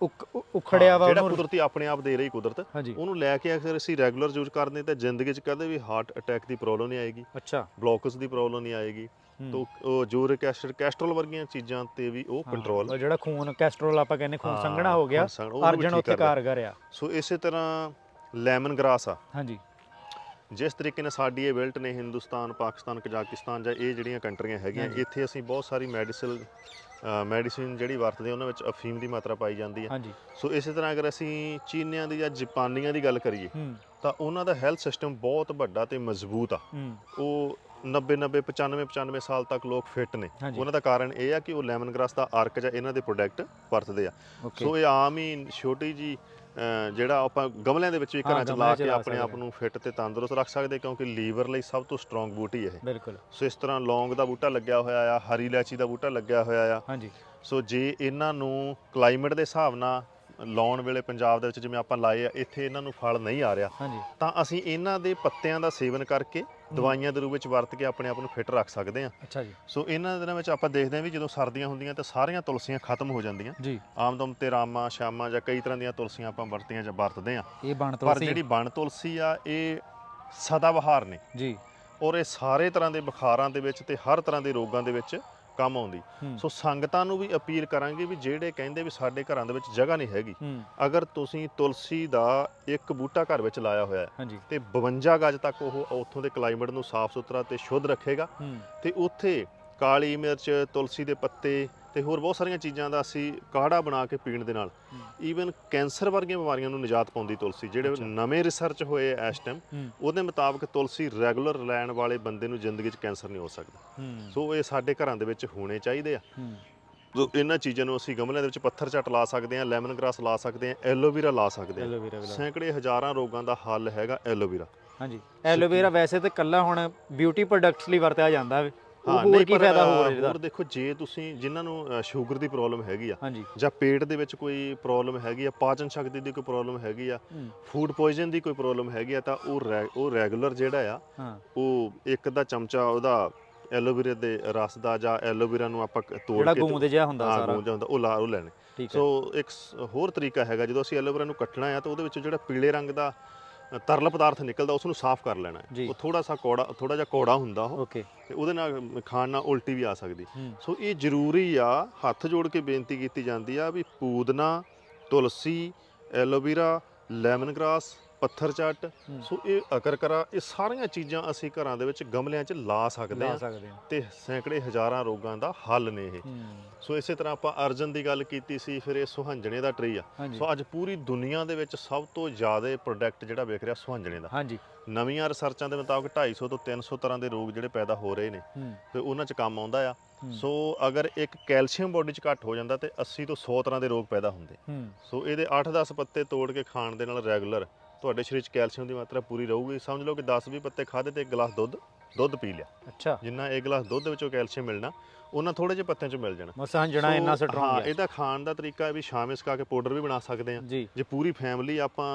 ਉਖੜਿਆ ਵਾ ਜਿਹੜਾ ਕੁਦਰਤੀ ਆਪਣੇ ਆਪ ਦੇ ਰਹੀ ਕੁਦਰਤ ਉਹਨੂੰ ਲੈ ਕੇ ਅਗਰ ਅਸੀਂ ਰੈਗੂਲਰ ਯੂਜ਼ ਕਰਦੇ ਤਾਂ ਜ਼ਿੰਦਗੀ 'ਚ ਕਦੇ ਵੀ ਹਾਰਟ ਅਟੈਕ ਦੀ ਪ੍ਰੋਬਲਮ ਨਹੀਂ ਆਏਗੀ। ਅੱਛਾ। ਬਲੋਕਸ ਦੀ ਪ੍ਰੋਬਲਮ ਨਹੀਂ ਆਏਗੀ। ਤੋ ਜੂਰਿਕ ਐਸਿਡ ਕੈਸਟਰੋਲ ਵਰਗੀਆਂ ਚੀਜ਼ਾਂ ਤੇ ਵੀ ਉਹ ਕੰਟਰੋਲ ਜਿਹੜਾ ਖੂਨ ਕੈਸਟਰੋਲ ਆਪਾਂ ਕਹਿੰਦੇ ਖੂਨ ਸੰਘਣਾ ਹੋ ਗਿਆ। ਅਰਜਨ ਉੱਥੇ। ਕਾਰਗਰ ਆ। ਸੋ ਇਸੇ ਤਰ੍ਹਾਂ ਲੈਮਨ ਗ੍ਰਾਸ ਆ। ਹਾਂਜੀ। ਜਿਸ ਤਰੀਕੇ ਨਾਲ ਸਾਡੀ ਇਹ ਬੈਲਟ ਨੇ ਹਿੰਦੁਸਤਾਨ ਪਾਕਿਸਤਾਨ ਕਜ਼ਾਕਿਸਤਾਨ ਜਾਂ ਇਹ ਜਿਹੜੀਆਂ ਕੰਟਰੀਆਂ ਹੈਗੀਆਂ। ਇੱਥੇ ਅਸੀਂ ਬਹੁਤ ਸਾਰੀ ਮੈਡੀਸਲ ਮੈਡੀਸਿਨ ਜਿਹੜੀ ਵਰਤਦੇ ਉਹਨਾਂ ਵਿੱਚ ਅਫੀਮ ਦੀ ਮਾਤਰਾ ਪਾਈ ਜਾਂਦੀ ਹੈ। ਸੋ ਇਸੇ ਤਰ੍ਹਾਂ ਅਗਰ ਅਸੀਂ ਚੀਨੀਆਂ ਦੀ ਜਾਂ ਜਾਪਾਨੀਆਂ ਦੀ ਗੱਲ ਕਰੀਏ ਤਾਂ ਉਹਨਾਂ ਦਾ ਹੈਲਥ ਸਿਸਟਮ ਬਹੁਤ ਵੱਡਾ ਤੇ ਮਜ਼ਬੂਤ ਆ। ਉਹ 90 90 95 95 ਸਾਲ ਤੱਕ ਲੋਕ ਫਿੱਟ ਨੇ। ਉਹਨਾਂ ਦਾ ਕਾਰਨ ਇਹ ਆ ਕਿ ਉਹ ਲੈਮਨ ਗ੍ਰਾਸ ਦਾ ਅਰਕ ਜਾਂ ਇਹਨਾਂ ਦੇ ਪ੍ਰੋਡਕਟ ਵਰਤਦੇ ਆ। ਸੋ ਇਹ ਆਮ ਹੀ ਛੋਟੀ ਜੀ ਜਿਹੜਾ ਆਪਾਂ ਗਮਲਿਆਂ ਦੇ ਵਿੱਚ ਵੀ ਘਰਾਂ 'ਚ ਲਾ ਕੇ ਆਪਣੇ ਆਪ ਨੂੰ ਫਿੱਟ ਤੇ ਤੰਦਰੁਸਤ ਰੱਖ ਸਕਦੇ ਕਿਉਂਕਿ ਲੀਵਰ ਲਈ ਸਭ ਤੋਂ ਸਟਰੋਂਗ ਬੂਟੀ ਇਹ। ਬਿਲਕੁਲ। ਸੋ ਇਸ ਤਰ੍ਹਾਂ ਲੌਂਗ ਦਾ ਬੂਟਾ ਲੱਗਿਆ ਹੋਇਆ ਆ ਹਰੀ ਇਲਾਇਚੀ ਦਾ ਬੂਟਾ ਲੱਗਿਆ ਹੋਇਆ ਆ। ਹਾਂਜੀ। ਸੋ ਜੇ ਇਹਨਾਂ ਨੂੰ ਕਲਾਈਮੇਟ ਦੇ ਹਿਸਾਬ ਨਾਲ ਲਾਉਣ ਵੇਲੇ ਪੰਜਾਬ ਦੇ ਵਿੱਚ ਜਿਵੇਂ ਆਪਾਂ ਲਾਏ ਆ ਇੱਥੇ ਇਹਨਾਂ ਨੂੰ ਫਲ ਨਹੀਂ ਆ ਰਿਹਾ। ਹਾਂਜੀ। ਤਾਂ ਅਸੀਂ ਇਹਨਾਂ ਦੇ ਪੱਤਿਆਂ ਦਾ ਸੇਵਨ ਕਰਕੇ ਦਵਾਈਆਂ ਦੇ ਰੂਪ ਵਿੱਚ ਵਰਤ ਕੇ ਆਪਣੇ ਆਪ ਨੂੰ ਫਿੱਟ ਰੱਖ ਸਕਦੇ ਆ ਅੱਛਾ ਜੀ। ਸੋ ਇਹਨਾਂ ਦਿਨਾਂ ਵਿੱਚ ਆਪਾਂ ਦੇਖਦੇ ਹਾਂ ਵੀ ਜਦੋਂ ਸਰਦੀਆਂ ਹੁੰਦੀਆਂ ਤਾਂ ਸਾਰੀਆਂ ਤੁਲਸੀਆਂ ਖਤਮ ਹੋ ਜਾਂਦੀਆਂ। ਜੀ। ਆਮ ਤੌਰ ਤੇ ਰਾਮਾ ਸ਼ਾਮਾ ਜਾਂ ਕਈ ਤਰ੍ਹਾਂ ਦੀਆਂ ਤੁਲਸੀਆਂ ਆਪਾਂ ਵਰਤੀਆਂ ਜਾਂ ਵਰਤਦੇ ਆ ਇਹ ਬਣ ਪਰ ਤੁਲਸੀ। ਜਿਹੜੀ ਬਣ ਤੁਲਸੀ ਆ ਇਹ ਸਦਾ ਬਹਾਰ ਨੇ। ਜੀ। ਔਰ ਇਹ ਸਾਰੇ ਤਰ੍ਹਾਂ ਦੇ ਬੁਖਾਰਾਂ ਦੇ ਵਿੱਚ ਤੇ ਹਰ ਤਰ੍ਹਾਂ ਦੇ ਰੋਗਾਂ ਦੇ ਵਿੱਚ ਕੰਮ ਆਉਂਦੀ। ਸੋ ਸੰਗਤਾਂ ਨੂੰ ਵੀ ਅਪੀਲ ਕਰਾਂਗੇ ਵੀ ਜਿਹੜੇ ਕਹਿੰਦੇ ਵੀ ਸਾਡੇ ਘਰਾਂ ਦੇ ਵਿੱਚ ਜਗ੍ਹਾ ਨਹੀਂ ਹੈਗੀ ਅਗਰ ਤੁਸੀਂ ਤੁਲਸੀ ਦਾ ਇੱਕ ਬੂਟਾ ਘਰ ਵਿੱਚ ਲਾਇਆ ਹੋਇਆ ਹੈ ਤੇ 52 ਗਜ ਤੱਕ ਉਹ ਉੱਥੋਂ ਦੇ ਕਲਾਈਮੇਟ ਨੂੰ ਸਾਫ਼ ਸੁਥਰਾ ਤੇ ਸ਼ੁੱਧ ਰੱਖੇਗਾ ਤੇ ਉੱਥੇ ਕਾਲੀ ਮਿਰਚ ਤੁਲਸੀ ਦੇ ਪੱਤੇ ਤੇ ਹੋਰ ਬਹੁਤ ਸਾਰੀਆਂ ਚੀਜ਼ਾਂ ਦਾ ਅਸੀਂ ਕਾੜਾ ਬਣਾ ਕੇ ਪੀਣ ਦੇ ਨਾਲ ਹੂੰ। ਈਵਨ ਕੈਂਸਰ ਵਰਗੀਆਂ ਬਿਮਾਰੀਆਂ ਨੂੰ ਨਿਜਾਤ ਪਾਉਂਦੀ ਤੁਲਸੀ ਜਿਹੜੇ। ਨਵੇਂ ਰਿਸਰਚ ਹੋਏ ਆ ਇਸ ਟਾਈਮ ਹੂੰ। ਉਹਦੇ ਮੁਤਾਬਕ ਤੁਲਸੀ ਰੈਗੂਲਰ ਲੈਣ ਵਾਲੇ ਬੰਦੇ ਨੂੰ ਜ਼ਿੰਦਗੀ 'ਚ ਕੈਂਸਰ ਨਹੀਂ ਹੋ ਸਕਦਾ। ਹੂੰ। ਸੋ ਇਹ ਸਾਡੇ ਘਰਾਂ ਦੇ ਵਿੱਚ ਹੋਣੇ ਚਾਹੀਦੇ ਆ। ਹੂੰ। ਇਹਨਾਂ ਚੀਜ਼ਾਂ ਨੂੰ ਅਸੀਂ ਗਮਲਿਆਂ ਦੇ ਵਿੱਚ ਪੱਥਰ ਝੱਟ ਲਾ ਸਕਦੇ ਹਾਂ ਲੈਮਨ ਗ੍ਰਾਸ ਲਾ ਸਕਦੇ ਹਾਂ ਐਲੋਵੀਰਾ ਲਾ ਸਕਦੇ। ਹਾਂ ਸੈਂਕੜੇ ਹਜ਼ਾਰਾਂ ਰੋਗਾਂ ਦਾ ਹੱਲ ਹੈਗਾ ਐਲੋਵੀਰਾ ਹਾਂਜੀ। ਐਲੋਵੇਰਾ ਵੈਸੇ ਤਾਂ ਕੱਲਾ ਹੁਣ ਬਿਊਟੀ ਪ੍ਰੋਡਕਟਸ ਲਈ ਵਰਤਿਆ ਜਾਂਦਾ ਵੇ। ਉਹ ਹਾਂ ਹੋਰ ਨਹੀਂ ਕੀ ਫਾਇਦਾ ਹੋਰ ਇਹਦਾ? ਹੋਰ ਦੇਖੋ ਜੇ ਤੁਸੀਂ ਜਿਨ੍ਹਾਂ ਨੂੰ ਸ਼ੂਗਰ ਦੀ ਪ੍ਰੋਬਲਮ ਹੈਗੀ ਆ ਜਾਂ ਪੇਟ ਦੇ ਵਿੱਚ ਕੋਈ ਪ੍ਰੋਬਲਮ ਹੈਗੀ ਆ ਪਾਚਨ ਸ਼ਕਤੀ ਦੀ ਕੋਈ ਪ੍ਰੋਬਲਮ ਹੈਗੀ ਆ ਫੂਡ ਪੋਇਜ਼ਨ ਦੀ ਕੋਈ ਪ੍ਰੋਬਲਮ ਹੈਗੀ ਆ ਤਾਂ ਉਹ ਉਹ ਰੈਗੂਲਰ ਜਿਹੜਾ ਆ ਉਹ ਇੱਕ ਦਾ ਚਮਚਾ ਉਹਦਾ ਐਲੋਵੇਰਾ ਦੇ ਰਸ ਦਾ ਜਾਂ ਐਲੋਵੇਰਾ ਨੂੰ ਆਪਾਂ ਕ- ਤੋੜ ਜਿਹੜਾ ਕੇ ਗੂੰਦ ਜਿਹਾ ਹੁੰਦਾ ਸਾਰਾ। ਗੂੰਦ ਹੁੰਦਾ ਉਹ ਲਾ ਉਹ ਲੈਣੇ। ਸੋ ਇੱਕ ਹੋਰ ਤਰੀਕਾ ਹੈਗਾ ਜਦੋਂ ਅਸੀਂ ਐਲੋਵੇਰਾ ਨੂੰ ਕੱਟਣਾ ਆ ਤਾਂ ਉਹਦੇ ਵਿੱਚੋਂ ਜਿਹੜਾ ਪੀਲੇ ਰੰਗ ਦਾ ਤਰਲ ਪਦਾਰਥ ਨਿਕਲਦਾ ਉਸ ਨੂੰ ਸਾਫ਼ ਕਰ ਲੈਣਾ। ਹੈ। ਉਹ ਥੋੜਾ ਸਾ ਕੌੜਾ ਥੋੜਾ ਜਿਹਾ ਕੌੜਾ ਹੁੰਦਾ ਉਹ ਓਕੇ। ਤੇ ਉਹਦੇ ਨਾਲ ਖਾਣ ਨਾਲ ਉਲਟੀ ਵੀ ਆ ਸਕਦੀ। ਸੋ ਇਹ ਜ਼ਰੂਰੀ ਆ ਹੱਥ ਜੋੜ ਕੇ ਬੇਨਤੀ ਕੀਤੀ ਜਾਂਦੀ ਆ ਵੀ ਪੂਦਨਾ ਤੁਲਸੀ ਐਲੋਵੇਰਾ ਲੈਮਨ ਗ੍ਰਾਸ ਪੱਥਰ ਚੱਟ। ਸੋ ਇਹ ਅਕਰਕਰਾ ਇਹ ਸਾਰੀਆਂ ਚੀਜ਼ਾਂ ਅਸੀਂ ਘਰਾਂ ਦੇ ਵਿੱਚ ਗਮਲਿਆਂ 'ਚ ਲਾ ਸਕਦੇ ਲਾ ਹਾਂ ਸਕਦੇ ਹਾਂ। ਤੇ ਸੈਂਕੜੇ ਹਜ਼ਾਰਾਂ ਰੋਗਾਂ ਦਾ ਹੱਲ ਨੇ ਇਹ। ਸੋ ਇਸੇ ਤਰ੍ਹਾਂ ਆਪਾਂ ਅਰਜਨ ਦੀ ਗੱਲ ਕੀਤੀ ਸੀ ਫਿਰ ਇਹ ਸੁਹੰਜਣੇ ਦਾ ਟਰੀ ਆ। ਹਾਂਜੀ। ਸੋ ਅੱਜ ਪੂਰੀ ਦੁਨੀਆ ਦੇ ਵਿੱਚ ਸਭ ਤੋਂ ਜ਼ਿਆਦਾ ਪ੍ਰੋਡਕਟ ਜਿਹੜਾ ਵਿਕ ਰਿਹਾ ਸੁਹੰਜਣੇ ਦਾ। ਹਾਂਜੀ। ਨਵੀਆਂ ਰਿਸਰਚਾਂ ਦੇ ਮੁਤਾਬਕ 250 ਤੋਂ 300 ਤਰ੍ਹਾਂ ਦੇ ਰੋਗ ਜਿਹੜੇ ਪੈਦਾ ਹੋ ਰਹੇ ਨੇ। ਹੂੰ। ਤੇ ਉਹਨਾਂ 'ਚ ਕੰਮ ਆਉਂਦਾ ਆ। ਸੋ ਅਗਰ ਇੱਕ ਕੈਲਸ਼ੀਅਮ ਬੋਡੀ 'ਚ ਘੱਟ ਹੋ ਜਾਂਦਾ ਤੇ 80 ਤੋਂ 100 ਤਰ੍ਹਾਂ ਦੇ ਰੋਗ ਪੈਦਾ ਹੁੰਦੇ। ਹੂੰ। ਸੋ ਇਹਦੇ 8-10 ਪੱਤੇ ਤੋੜ ਕੇ ਖਾਣ ਦੇ ਨਾਲ ਰੈਗੂਲਰ ਤੁਹਾਡੇ ਸਰੀਰ 'ਚ ਕੈਲਸ਼ੀਅਮ ਦੀ ਮਾਤਰਾ ਪੂਰੀ ਰਹੂਗੀ। ਸਮਝ ਲਓ ਕਿ 10-20 ਪੱਤੇ ਖਾਦੇ ਤੇ ਇੱਕ ਗਲਾਸ ਦੁੱਧ ਦੁੱਧ ਪੀ ਲਿਆ। ਅੱਛਾ। ਜਿੰਨਾ ਇੱਕ ਗਲਾਸ ਦੁੱਧ ਵਿੱਚੋਂ ਕੈਲਸ਼ੀਅਮ ਮਿਲਣਾ ਉਹਨਾਂ ਥੋੜੇ ਜਿਹੇ ਪੱਤਿਆਂ 'ਚ ਮਿਲ ਜਾਣਾ। ਮਸਾਂ ਜਣਾ ਇੰਨਾ ਸਟਰੋਂਗ ਹੈ ਇਹਦਾ ਖਾਣ ਦਾ ਤਰੀਕਾ ਹੈ ਵੀ ਸ਼ਾਮੇ ਸਕਾ ਕੇ ਪਾਊਡਰ ਵੀ ਬਣਾ ਸਕਦੇ ਆ ਜੀ। ਪੂਰੀ ਫੈਮਿਲੀ ਆਪਾਂ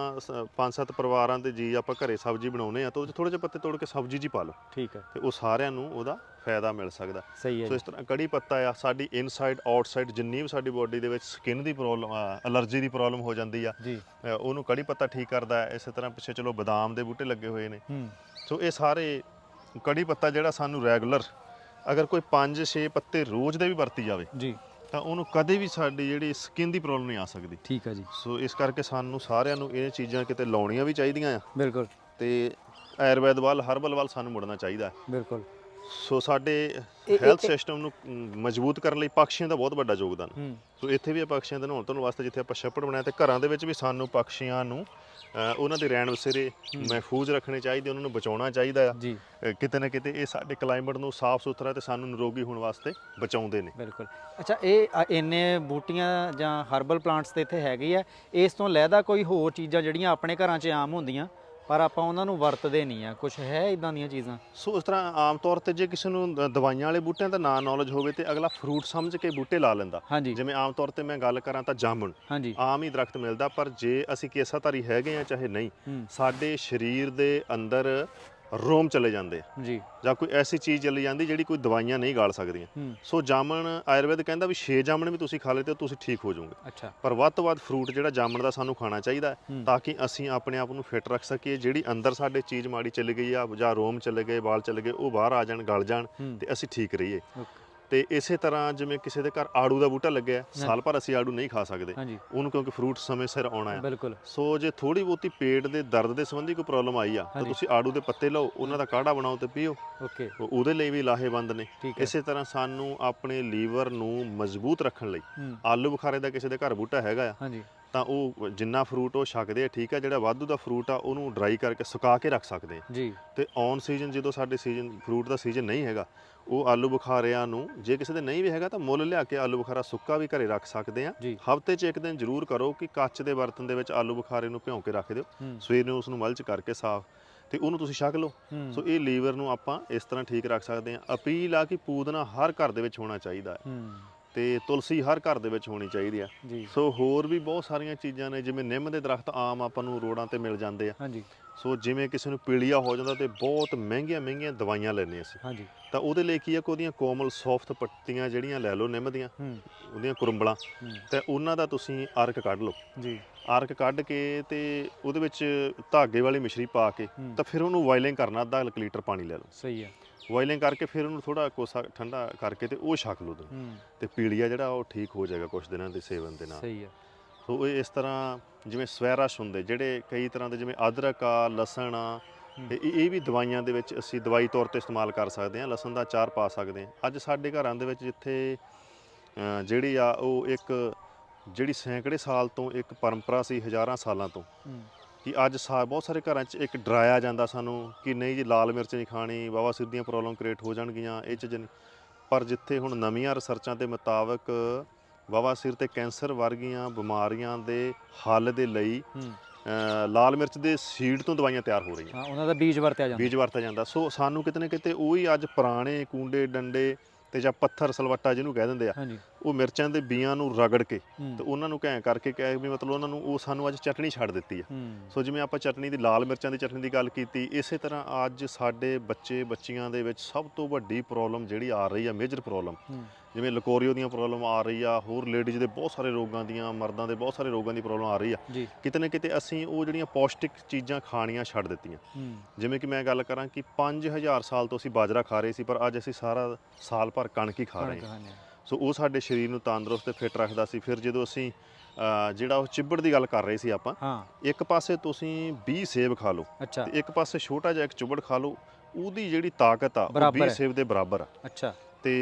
ਪੰਜ ਸੱਤ ਪਰਿਵਾਰਾਂ ਦੇ ਜੀ ਆਪਾਂ ਘਰੇ ਸਬਜ਼ੀ ਬਣਾਉਨੇ ਆ ਤਾਂ ਉਹ ਥੋੜੇ ਜਿਹੇ ਪੱਤੇ ਤੋੜ ਕੇ ਸਬਜ਼ੀ ਜੀ ਪਾ ਲਓ। ਠੀਕ ਹੈ। ਤੇ ਉਹ ਸਾਰਿਆਂ ਨੂੰ ਉਹਦਾ ਫਾਇਦਾ ਮਿਲ ਸਕਦਾ। ਸਹੀ ਹੈ ਸੋ ਇਸ ਤਰ੍ਹਾਂ ਕੜੀ ਪੱਤਾ ਆ ਸਾਡੀ ਇਨਸਾਈਡ ਆਊਟਸਾਈਡ ਜਿੰਨੀ ਵੀ ਸਾਡੀ ਬਾਡੀ ਦੇ ਵਿੱਚ ਸਕਿਨ ਦੀ ਪ੍ਰੋਬਲਮ ਅਲਰਜੀ ਦੀ ਪ੍ਰੋਬਲਮ ਹੋ ਜਾਂਦੀ ਆ ਉਹਨੂੰ ਕੜੀ ਪੱਤਾ ਠੀਕ ਕਰਦਾ ਹੈ। ਇਸੇ ਤਰ੍ਹਾਂ ਪਿੱਛੇ ਚਲੋ ਬਦਾਮ ਦੇ ਬੂਟੇ ਲੱਗੇ ਹੋਏ ਨੇ। ਹੂੰ। ਸੋ ਇਹ ਸਾਰੇ ਕੜੀ ਪੱਤਾ ਜਿਹੜਾ ਸਾਨੂੰ ਰੈਗੂਲਰ ਅਗਰ ਕੋਈ 5-6 ਪੱਤੇ ਰੋਜ਼ ਦੇ ਵੀ ਵਰਤੀ ਜਾਵੇ ਜੀ। ਤਾਂ ਉਹਨੂੰ ਕਦੇ ਵੀ ਸਾਡੀ ਜਿਹੜੀ ਸਕਿਨ ਦੀ ਪ੍ਰੋਬਲਮ ਨਹੀਂ ਆ ਸਕਦੀ। ਠੀਕ ਹੈ ਜੀ। ਸੋ ਇਸ ਕਰਕੇ ਸਾਨੂੰ ਸਾਰਿਆਂ ਨੂੰ ਇਹ ਚੀਜ਼ਾਂ ਕਿਤੇ ਲਾਉਣੀਆਂ ਵੀ ਚਾਹੀਦੀਆਂ ਆ। ਬਿਲਕੁਲ। ਤੇ ਆਯੁਰਵੈਦ ਵੱਲ ਹਰਬਲ ਵੱਲ ਸਾਨੂੰ ਮੁੜਨਾ ਚਾਹੀਦਾ। ਹੈ ਬਿਲਕੁਲ। ਸੋ ਸਾਡੇ ਹੈਲਥ ਸਿਸਟਮ ਨੂੰ ਮਜ਼ਬੂਤ ਕਰਨ ਲਈ ਪਕਸ਼ੀਆਂ ਦਾ ਬਹੁਤ ਵੱਡਾ ਯੋਗਦਾਨ ਸੋ ਇੱਥੇ ਵੀ ਇਹ ਪਕਸ਼ੀਆਂ ਦੇ ਨਹਾਉਣ ਧੋਣ ਵਾਸਤੇ ਜਿੱਥੇ ਆਪਾਂ ਛੱਪੜ ਬਣਾਇਆ ਤੇ ਘਰਾਂ ਦੇ ਵਿੱਚ ਵੀ ਸਾਨੂੰ ਪਕਸ਼ੀਆਂ ਨੂੰ ਉਹਨਾਂ ਦੇ ਰਹਿਣ ਵਸੇਰੇ ਮਹਿਫੂਜ਼ ਰੱਖਣੇ ਚਾਹੀਦੇ ਉਹਨਾਂ ਨੂੰ ਬਚਾਉਣਾ ਚਾਹੀਦਾ ਆ। ਜੀ। ਕਿਤੇ ਨਾ ਕਿਤੇ ਇਹ ਸਾਡੇ ਕਲਾਈਮੇਟ ਨੂੰ ਸਾਫ਼ ਸੁਥਰਾ ਤੇ ਸਾਨੂੰ ਨਿਰੋਗੀ ਹੋਣ ਵਾਸਤੇ ਬਚਾਉਂਦੇ ਨੇ। ਬਿਲਕੁਲ। ਅੱਛਾ ਇਹ ਇੰਨੇ ਬੂਟੀਆਂ ਜਾਂ ਹਰਬਲ ਪਲਾਂਟਸ ਤੇ ਇੱਥੇ ਹੈਗੇ ਆ ਇਸ ਤੋਂ ਲੈਦਾ ਕੋਈ ਹੋਰ ਚੀਜ਼ਾਂ ਜਿਹੜੀਆਂ ਆਪਣੇ ਘਰਾਂ 'ਚ ਆਮ ਹੁੰਦੀਆਂ ਪਰ ਆਪਾਂ ਉਹਨਾਂ ਨੂੰ ਵਰਤਦੇ ਨਹੀਂ ਆ। ਕੁਝ ਹੈ ਇਦਾਂ ਦੀਆਂ ਚੀਜ਼ਾਂ? ਸੋ ਇਸ ਤਰ੍ਹਾਂ ਆਮ ਤੌਰ ਤੇ ਜੇ ਕਿਸੇ ਨੂੰ ਦ- ਦਵਾਈਆਂ ਵਾਲੇ ਬੂਟਿਆਂ ਦਾ ਨਾਂ ਨੌਲੇਜ ਹੋਵੇ ਤੇ ਅਗਲਾ ਫਰੂਟ ਸਮਝ ਕੇ ਬੂਟੇ ਲਾ ਲੈਂਦਾ। ਹਾਂਜੀ। ਜਿਵੇਂ ਆਮ ਤੌਰ ਤੇ ਮੈਂ ਗੱਲ ਕਰਾਂ ਤਾਂ ਜਾਮਣ ਹਾਂਜੀ। ਆਮ ਹੀ ਦਰਖਤ ਮਿਲਦਾ ਪਰ ਜੇ ਅਸੀਂ ਕੇਸਾਧਾਰੀ ਹੈਗੇ ਆ ਚਾਹੇ ਨਹੀਂ ਹੂੰ। ਸਾਡੇ ਸਰੀਰ ਦੇ ਅੰਦਰ ਰੋਮ ਚਲੇ ਜਾਂਦੇ ਜੀ। ਜਾਂ ਕੋਈ ਐਸੀ ਚੀਜ਼ ਚਲੀ ਜਾਂਦੀ ਜਿਹੜੀ ਕੋਈ ਦਵਾਈਆਂ ਨਹੀਂ ਗਾਲ ਸਕਦੀਆਂ। ਹੂੰ। ਸੋ ਜਾਮਣ ਆਯੁਰਵੇਦ ਕਹਿੰਦਾ ਵੀ 6 ਜਾਮਣ ਵੀ ਤੁਸੀਂ ਖਾ ਲਏ ਤੇ ਤੁਸੀਂ ਠੀਕ ਹੋ ਜਾਓਗੇ। ਅੱਛਾ। ਪਰ ਵੱਧ ਤੋਂ ਵੱਧ ਫਰੂਟ ਜਿਹੜਾ ਜਾਮਣ ਦਾ ਸਾਨੂੰ ਖਾਣਾ ਚਾਹੀਦਾ ਹੈ ਹੂੰ। ਤਾਂ ਕਿ ਅਸੀਂ ਆਪਣੇ ਆਪ ਨੂੰ ਫਿੱਟ ਰੱਖ ਸਕੀਏ। ਜਿਹੜੀ ਅੰਦਰ ਸਾਡੇ ਚੀਜ਼ ਮਾੜੀ ਚਲੀ ਗਈ ਆ ਜਾਂ ਰੋਮ ਚਲੇ ਗਏ ਵਾਲ ਚਲੇ ਗਏ ਉਹ ਬਾਹਰ ਆ ਜਾਣ ਗਲ ਜਾਣ ਹੂੰ। ਤੇ ਅਸੀਂ ਠੀਕ ਰਹੀਏ। ਤੇ ਇਸੇ ਤਰ੍ਹਾਂ ਜਿਵੇਂ ਕਿਸੇ ਦੇ ਘਰ ਆੜੂ ਦਾ ਬੂਟਾ ਲੱਗਿਆ ਸਾਲ ਭਰ ਅਸੀਂ ਆੜੂ ਨਹੀਂ ਖਾ ਸਕਦੇ। ਉਹਨੂੰ ਕਿਉਂਕਿ ਫਰੂਟ ਸਮੇਂ ਸਿਰ ਆਉਣਾ ਹੈ। ਸੋ ਜੇ ਥੋੜੀ ਬਹੁਤੀ ਪੇਟ ਦੇ ਦਰਦ ਦੇ ਸੰਬੰਧੀ ਕੋਈ ਪ੍ਰੋਬਲਮ ਆਈ ਆ ਤਾਂ। ਤੁਸੀਂ ਆੜੂ ਦੇ ਪੱਤੇ ਲਓ ਉਹਨਾਂ ਦਾ ਕਾੜਾ ਬਣਾਓ ਤੇ ਪੀਓ। ਓਕੇ। ਉਹਦੇ ਲਈ ਵੀ ਲਾਹੇਵੰਦ ਨੇ। ਇਸੇ ਤਰ੍ਹਾਂ ਸਾਨੂੰ ਆਪਣੇ ਲੀਵਰ ਨੂੰ ਮਜ਼ਬੂਤ ਰੱਖਣ ਲਈ ਆਲੂ ਬੁਖਾਰੇ ਦਾ ਕਿਸੇ ਦੇ ਘਰ ਬੂਟਾ ਹੈਗਾ ਆ ਹਾਂਜੀ। ਤਾਂ ਉਹ ਜਿੰਨਾ ਫਰੂਟ ਉਹ ਛਕਦੇ ਆ ਠੀਕ ਆ ਜਿਹੜਾ ਵਾਧੂ ਦਾ ਫਰੂਟ ਆ ਉਹਨੂੰ ਡਰਾਈ ਕਰਕੇ ਸੁਕਾ ਕੇ ਰੱਖ ਸਕਦੇ ਆ। ਜੀ। ਤੇ ਔਨ ਸੀਜ਼ਨ ਜਦੋਂ ਸਾਡੇ ਸੀਜ਼ਨ ਫਰੂਟ ਦਾ ਸੀਜ਼ਨ ਨਹੀਂ ਹੈਗਾ ਉਹ ਆਲੂ ਬੁਖਾਰਿਆਂ ਨੂੰ ਜੇ ਕਿਸੇ ਦੇ ਨਹੀਂ ਵੀ ਹੈਗਾ ਤਾਂ ਮੁੱਲ ਲਿਆ ਕੇ ਆਲੂ ਬੁਖਾਰਾ ਸੁੱਕਾ ਵੀ ਘਰੇ ਰੱਖ ਸਕਦੇ ਆ। ਜੀ। ਹਫ਼ਤੇ 'ਚ ਇੱਕ ਦਿਨ ਜ਼ਰੂਰ ਕਰੋ ਕਿ ਕੱਚ ਦੇ ਬਰਤਨ ਦੇ ਵਿੱਚ ਆਲੂ ਬੁਖਾਰੇ ਨੂੰ ਭਿਉਂ ਕੇ ਰੱਖ ਦਿਓ। ਹੂੰ। ਸਵੇਰ ਨੂੰ ਉਸ ਨੂੰ ਮਲਚ ਕਰਕੇ ਸਾਫ਼ ਤੇ ਉਹਨੂੰ ਤੁਸੀਂ ਛਕ ਲਓ। ਹੂੰ। ਸੋ ਇਹ ਲੀਵਰ ਨੂੰ ਆਪਾਂ ਇਸ ਤਰ੍ਹਾਂ ਠੀਕ ਰੱਖ ਸਕਦੇ ਹਾਂ ਅਪੀਲ ਆ ਕਿ ਪੂਦਨਾ ਹਰ ਘਰ ਦੇ ਵਿੱਚ ਹੋਣਾ ਚਾਹੀਦਾ ਹੈ। ਹੂੰ। ਤੇ ਤੁਲਸੀ ਹਰ ਘਰ ਦੇ ਵਿੱਚ ਹੋਣੀ ਚਾਹੀਦੀ ਆ ਜੀ। ਸੋ ਹੋਰ ਵੀ ਬਹੁਤ ਸਾਰੀਆਂ ਚੀਜ਼ਾਂ ਨੇ ਜਿਵੇਂ ਨਿੰਮ ਦੇ ਦਰਖਤ ਆਮ ਆਪਾਂ ਨੂੰ ਰੋਡਾਂ ਤੇ ਮਿਲ ਜਾਂਦੇ ਆ। ਹਾਂਜੀ। ਸੋ ਜਿਵੇਂ ਕਿਸੇ ਨੂੰ ਪੀਲੀਆ ਹੋ ਜਾਂਦਾ ਤੇ ਬਹੁਤ ਮਹਿੰਗੀਆਂ ਮਹਿੰਗੀਆਂ ਦਵਾਈਆਂ ਲੈਣੇ ਅਸੀਂ ਹਾਂਜੀ। ਤਾਂ ਉਹਦੇ ਲਈ ਕੀ ਹੈ ਕਿ ਉਹਦੀਆਂ ਕੋਮਲ ਸੌਫਟ ਪੱਤੀਆਂ ਜਿਹੜੀਆਂ ਲੈ ਲਓ ਨਿੰਮ ਦੀਆਂ ਹੂੰ। ਉਹਦੀਆਂ ਕੁਰੰਬਲਾਂ ਤੇ ਉਹਨਾਂ ਦਾ ਤੁਸੀਂ ਅਰਕ ਕੱਢ ਲਓ। ਜੀ। ਅਰਕ ਕੱਢ ਕੇ ਤੇ ਉਹਦੇ ਵਿੱਚ ਧਾਗੇ ਵਾਲੀ ਮਿਸ਼ਰੀ ਪਾ ਕੇ। ਤਾਂ ਫਿਰ ਉਹਨੂੰ ਵਾਇਲਿੰਗ ਕਰਨਾ ਅੱਧਾ ਲੀਟਰ ਪਾਣੀ ਲੈ ਲਓ। ਸਹੀ ਹੈ ਵਾਇਲਿੰਗ ਕਰਕੇ ਫਿਰ ਉਹਨੂੰ ਥੋੜਾ ਕੋਸਾ ਠੰਡਾ ਕਰਕੇ ਤੇ ਉਹ ਛਕ ਲਓ ਤੇ ਪੀਲੀਆ ਜਿਹੜਾ ਉਹ ਠੀਕ ਹੋ ਜਾਏਗਾ ਕੁਝ ਦਿਨਾਂ ਦੇ ਸੇਵਨ ਦੇ ਨਾਲ। ਸਹੀ ਹੈ ਸੋ ਇਹ ਇਸ ਤਰ੍ਹਾਂ ਜਿਵੇਂ ਸਵੈਰਸ਼ ਹੁੰਦੇ ਜਿਹੜੇ ਕਈ ਤਰ੍ਹਾਂ ਦੇ ਜਿਵੇਂ ਅਦਰਕ ਆ ਲਸਣ ਆ। ਤੇ ਇਹ ਇਹ ਵੀ ਦਵਾਈਆਂ ਦੇ ਵਿੱਚ ਅਸੀਂ ਦਵਾਈ ਤੌਰ ਤੇ ਇਸਤੇਮਾਲ ਕਰ ਸਕਦੇ ਹਾਂ ਲਸਣ ਦਾ ਅਚਾਰ ਪਾ ਸਕਦੇ ਹਾਂ ਅੱਜ ਸਾਡੇ ਘਰਾਂ ਦੇ ਵਿੱਚ ਜਿੱਥੇ ਅ, ਜਿਹੜੀ ਆ ਉਹ ਇੱਕ ਜਿਹੜੀ ਸੈਂਕੜੇ ਸਾਲ ਤੋਂ ਇੱਕ ਪਰੰਪਰਾ ਸੀ ਹਜ਼ਾਰਾਂ ਸਾਲਾਂ ਤੋਂ ਹੂੰ ਕਿ ਅੱਜ ਸਾ ਬਹੁਤ ਸਾਰੇ ਘਰਾਂ 'ਚ ਇੱਕ ਡਰਾਇਆ ਜਾਂਦਾ ਸਾਨੂੰ ਕਿ ਨਹੀਂ ਜੀ ਲਾਲ ਮਿਰਚ ਨਹੀਂ ਖਾਣੀ ਵਾਵਾ ਸਿਰ ਦੀਆਂ ਪ੍ਰੋਬਲਮ ਕ੍ਰੀਏਟ ਹੋ ਜਾਣਗੀਆਂ ਇਹ ਚੀਜ਼ ਨਹੀਂ ਪਰ ਜਿੱਥੇ ਹੁਣ ਨਵੀਆਂ ਰਿਸਰਚਾਂ ਦੇ ਮੁਤਾਬਕ ਵਾਵਾ ਸਿਰ ਤੇ ਕੈਂਸਰ ਵਰਗੀਆਂ ਬਿਮਾਰੀਆਂ ਦੇ ਹੱਲ ਦੇ ਲਈ ਲਾਲ ਮਿਰਚ ਦੇ ਸੀਡ ਤੋਂ ਦਵਾਈਆਂ ਤਿਆਰ ਹੋ ਰਹੀਆਂ। ਹਾਂ ਉਹਨਾਂ ਦਾ ਬੀਜ ਵਰਤਿਆ ਜਾਂਦਾ। ਬੀਜ ਵਰਤਿਆ ਜਾਂਦਾ। ਸੋ ਸਾਨੂੰ ਕਿਤੇ ਨਾ ਕਿਤੇ ਉਹੀ ਅੱਜ ਪੁਰਾਣੇ ਕੂੰਡੇ ਡੰਡੇ ਤੇ ਜਾਂ ਪੱਥਰ ਸਲਵੱਟਾ ਜਿਹਨੂੰ ਕਹਿ ਦਿੰਦੇ ਆ ਉਹ ਮਿਰਚਾਂ ਦੇ ਬੀਆਂ ਨੂੰ ਰਗੜ ਕੇ ਤੇ ਉਹਨਾਂ ਨੂੰ ਘੈਂ ਕਰਕੇ ਕਹਿ ਵੀ ਮਤਲਬ ਉਹਨਾਂ ਨੂੰ ਉਹ ਸਾਨੂੰ ਅੱਜ ਚਟਣੀ ਛੱਡ ਦਿੱਤੀ ਆ। ਸੋ ਜਿਵੇਂ ਆਪਾਂ ਚਟਨੀ ਦੀ ਲਾਲ ਮਿਰਚਾਂ ਦੀ ਚਟਨੀ ਦੀ ਗੱਲ ਕੀਤੀ ਇਸੇ ਤਰ੍ਹਾਂ ਅੱਜ ਸਾਡੇ ਬੱਚੇ ਬੱਚੀਆਂ ਦੇ ਵਿੱਚ ਸਭ ਤੋਂ ਵੱਡੀ ਪ੍ਰੋਬਲਮ ਜਿਹੜੀ ਆ ਰਹੀ ਆ ਮੇਜਰ ਪ੍ਰੋਬਲਮ ਜਿਵੇਂ ਲਕੋਰੀਓ ਦੀਆਂ ਪ੍ਰੋਬਲਮ ਆ ਰਹੀ ਆ ਹੋਰ ਲੇਡੀਜ਼ ਦੇ ਬਹੁਤ ਸਾਰੇ ਰੋਗਾਂ ਦੀਆਂ ਮਰਦਾਂ ਦੇ ਬਹੁਤ ਸਾਰੇ ਰੋਗਾਂ ਦੀ ਪ੍ਰੋਬਲਮ ਆ ਰਹੀ ਆ। ਕਿਤੇ ਨਾ ਕਿਤੇ ਅਸੀਂ ਉਹ ਜਿਹੜੀਆਂ ਪੌਸ਼ਟਿਕ ਚੀਜ਼ਾਂ ਖਾਣੀਆਂ ਛੱਡ ਦਿੱਤੀਆਂ। ਜਿਵੇਂ ਕਿ ਮੈਂ ਗੱਲ ਕਰਾਂ ਕਿ 5000 ਸਾਲ ਤੋਂ ਅਸੀਂ ਬਾਜਰਾ ਖਾ ਰਹੇ ਸੀ ਪਰ ਅੱਜ ਅਸੀਂ ਸਾਰਾ ਸਾਲ ਭਰ ਕਣਕ ਹੀ ਖਾ ਰਹੇ ਹਾਂ। ਸੋ ਉਹ ਸਾਡੇ ਸਰੀਰ ਨੂੰ ਤੰਦਰੁਸਤ ਤੇ ਫਿੱਟ ਰੱਖਦਾ ਸੀ। ਫਿਰ ਜਦੋਂ ਅਸੀਂ ਜਿਹੜਾ ਉਹ ਚਿੱਬੜ ਦੀ ਗੱਲ ਕਰ ਰਹੇ ਸੀ ਆਪਾਂ ਇੱਕ ਪਾਸੇ ਤੁਸੀਂ 20 ਸੇਬ ਖਾ ਲਓ ਤੇ ਇੱਕ ਪਾਸੇ ਛੋਟਾ ਜਿਹਾ ਇੱਕ ਚੁਬੜ ਖਾ ਲਓ ਉਹਦੀ ਜਿਹੜੀ ਤਾਕਤ ਆ ਉਹ ਬਰਾਬਰ 20 ਹੈ। ਸੇਬ ਦੇ ਬਰਾਬਰ ਆ। ਅੱਛਾ। ਤੇ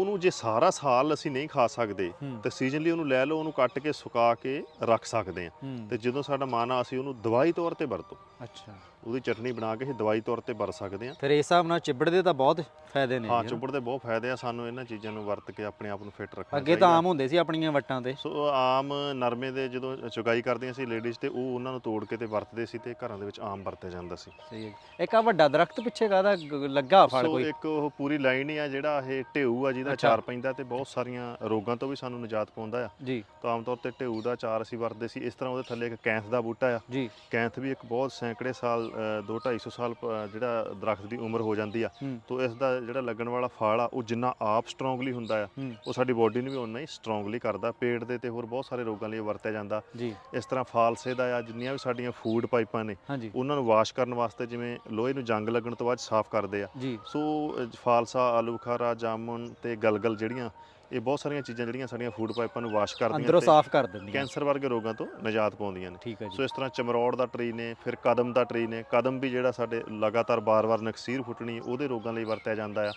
ਉਹਨੂੰ ਜੇ ਸਾਰਾ ਸਾਲ ਅਸੀਂ ਨਹੀਂ ਖਾ ਸਕਦੇ ਤੇ ਸੀਜ਼ਨਲੀ ਉਹਨੂੰ ਲੈ ਲਓ ਉਹਨੂੰ ਕੱਟ ਕੇ ਸੁਕਾ ਕੇ ਰੱਖ ਸਕਦੇ ਆ ਤੇ ਜਦੋਂ ਸਾਡਾ ਮਨ ਆ ਅਸੀਂ ਉਹਨੂੰ ਦਵਾਈ ਤੌਰ ਤੇ ਵਰਤੋ। ਅੱਛਾ। ਉਹਦੀ ਚਟਨੀ ਬਣਾ ਕੇ ਅਸੀਂ ਦਵਾਈ ਤੌਰ ਤੇ ਵਰਤ ਸਕਦੇ ਆ ਫਿਰ ਇਸ ਹਿਸਾਬ ਨਾਲ ਚਿਬੜ ਦੇ ਤਾਂ ਬਹੁਤ ਫਾਇਦੇ ਨੇ ਹਾਂ? ਚੁਬੜ ਦੇ ਬਹੁਤ ਫਾਇਦੇ ਆ ਸਾਨੂੰ ਇਹਨਾਂ ਚੀਜ਼ਾਂ ਨੂੰ ਵਰਤ ਕੇ ਆਪਣੇ ਆਪ ਨੂੰ ਫਿੱਟ ਰੱਖਣਾ ਅੱਗੇ ਤਾਂ। ਆਮ ਹੁੰਦੇ ਸੀ ਆਪਣੀਆਂ ਵੱਟਾਂ ਤੇ। ਸੋ ਆਮ ਨਰਮੇ ਦੇ ਜਦੋਂ ਚੁਗਾਈ ਕਰਦੀਆਂ ਸੀ ਲੇਡੀਜ਼ ਤੇ ਉਹ ਉਹਨਾਂ ਨੂੰ ਤੋੜ ਕੇ ਤੇ ਵਰਤਦੇ ਸੀ ਤੇ ਘਰਾਂ ਦੇ ਵਿੱਚ ਆਮ ਵਰਤਿਆ ਜਾਂਦਾ ਸੀ। ਸਹੀ ਹੈ। ਇੱਕ ਆ ਵੱਡਾ ਦਰਖਤ ਪਿੱਛੇ ਕਾਹਦਾ ਗ- ਲੱਗਾ ਫਲ ਸੋ ਕੋਈ? ਇੱਕ ਉਹ ਪੂਰੀ ਲਾਈਨ ਹੀ ਆ ਜਿਹੜਾ ਇਹ ਢੇਊ ਆ ਜਿਹਦਾ। ਚਾਰ ਪੈਂਦਾ ਤੇ ਬਹੁਤ ਸਾਰੀਆਂ ਰੋਗਾਂ ਤੋਂ ਵੀ ਸਾਨੂੰ ਨਿਜਾਤ ਪਾਉਂਦਾ ਆ। ਜੀ। ਤਾਂ ਆਮ ਤੌਰ ਤੇ ਢੇਊ ਦਾ ਚਾਰ ਅਸੀਂ ਵਰਤਦੇ ਸੀ। ਇਸ ਤਰ੍ਹਾਂ ਉਹਦੇ ਥੱਲੇ ਇੱਕ ਕੈਂਥ ਦਾ ਬੂਟਾ ਆ। ਜੀ। ਕੈਂਥ ਵੀ ਇੱਕ ਬਹੁਤ ਸੈਂਕੜੇ ਸਾਲ 2 250 ਸਾਲ ਪ- ਜਿਹੜਾ ਦਰਖਤ ਦੀ ਉਮਰ ਹੋ ਜਾਂਦੀ ਆ ਹੂੰ। ਤੋਂ ਇਸ ਦਾ ਜਿਹੜਾ ਲੱਗਣ ਵਾਲਾ ਫਲ ਆ ਉਹ ਜਿੰਨਾ ਆਪ ਸਟਰੋਂਗਲੀ ਹੁੰਦਾ ਆ ਹੂੰ। ਉਹ ਸਾਡੀ ਬੋਡੀ ਨੂੰ ਵੀ ਉਨਾ ਹੀ ਸਟਰੋਂਗਲੀ ਕਰਦਾ। ਪੇਟ ਦੇ ਤੇ ਹੋਰ ਬਹੁਤ ਸਾਰੇ ਰੋਗਾਂ ਲਈ ਵਰਤਿਆ ਜਾਂਦਾ। ਜੀ। ਇਸ ਤਰ੍ਹਾਂ ਫਾਲਸੇ ਦਾ ਆ ਜਿੰਨੀਆਂ ਵੀ ਸਾਡੀਆਂ ਫੂਡ ਪਾਈਪਾਂ ਨੇ ਹਾਂਜੀ। ਉਹਨਾਂ ਨੂੰ ਵਾਸ਼ ਕਰਨ ਵਾਸਤੇ ਜਿਵੇਂ ਲੋਹੇ ਨੂੰ ਜੰਗ ਲੱਗਣ ਤੋਂ ਬਾਅਦ ਸਾਫ਼ ਕਰਦੇ ਆ। ਜੀ। ਸੋ ਅ, ਫਾਲਸਾ ਆਲੂ ਬੁਖਾਰਾ ਜਾਮੁਨ ਤੇ ਗਲਗਲ ਜਿਹੜੀਆਂ ਇਹ ਬਹੁਤ ਸਾਰੀਆਂ ਚੀਜ਼ਾਂ ਜਿਹੜੀਆਂ ਸਾਡੀਆਂ ਫੂਡ ਪਾਈਪਾਂ ਨੂੰ ਵਾਸ਼ ਕਰਦੀਆਂ ਅੰਦਰੋਂ ਸਾਫ਼ ਕਰ ਦਿੰਦੀਆਂ। ਕੈਂਸਰ ਵਰਗੇ ਰੋਗਾਂ ਤੋਂ ਨਿਜਾਤ ਪਾਉਂਦੀਆਂ ਨੇ। ਠੀਕ ਹੈ ਸੋ ਇਸ ਤਰ੍ਹਾਂ ਚਮਰੌੜ ਦਾ ਟਰੀ ਨੇ ਫਿਰ ਕਦਮ ਦਾ ਟਰੀ ਨੇ ਕਦਮ ਵੀ ਜਿਹੜਾ ਸਾਡੇ ਲਗਾਤਾਰ ਬਾਰ-ਬਾਰ ਨਕਸੀਰ ਫੁੱਟਣੀ ਉਹਦੇ ਰੋਗਾਂ ਲਈ ਵਰਤਿਆ ਜਾਂਦਾ ਆ।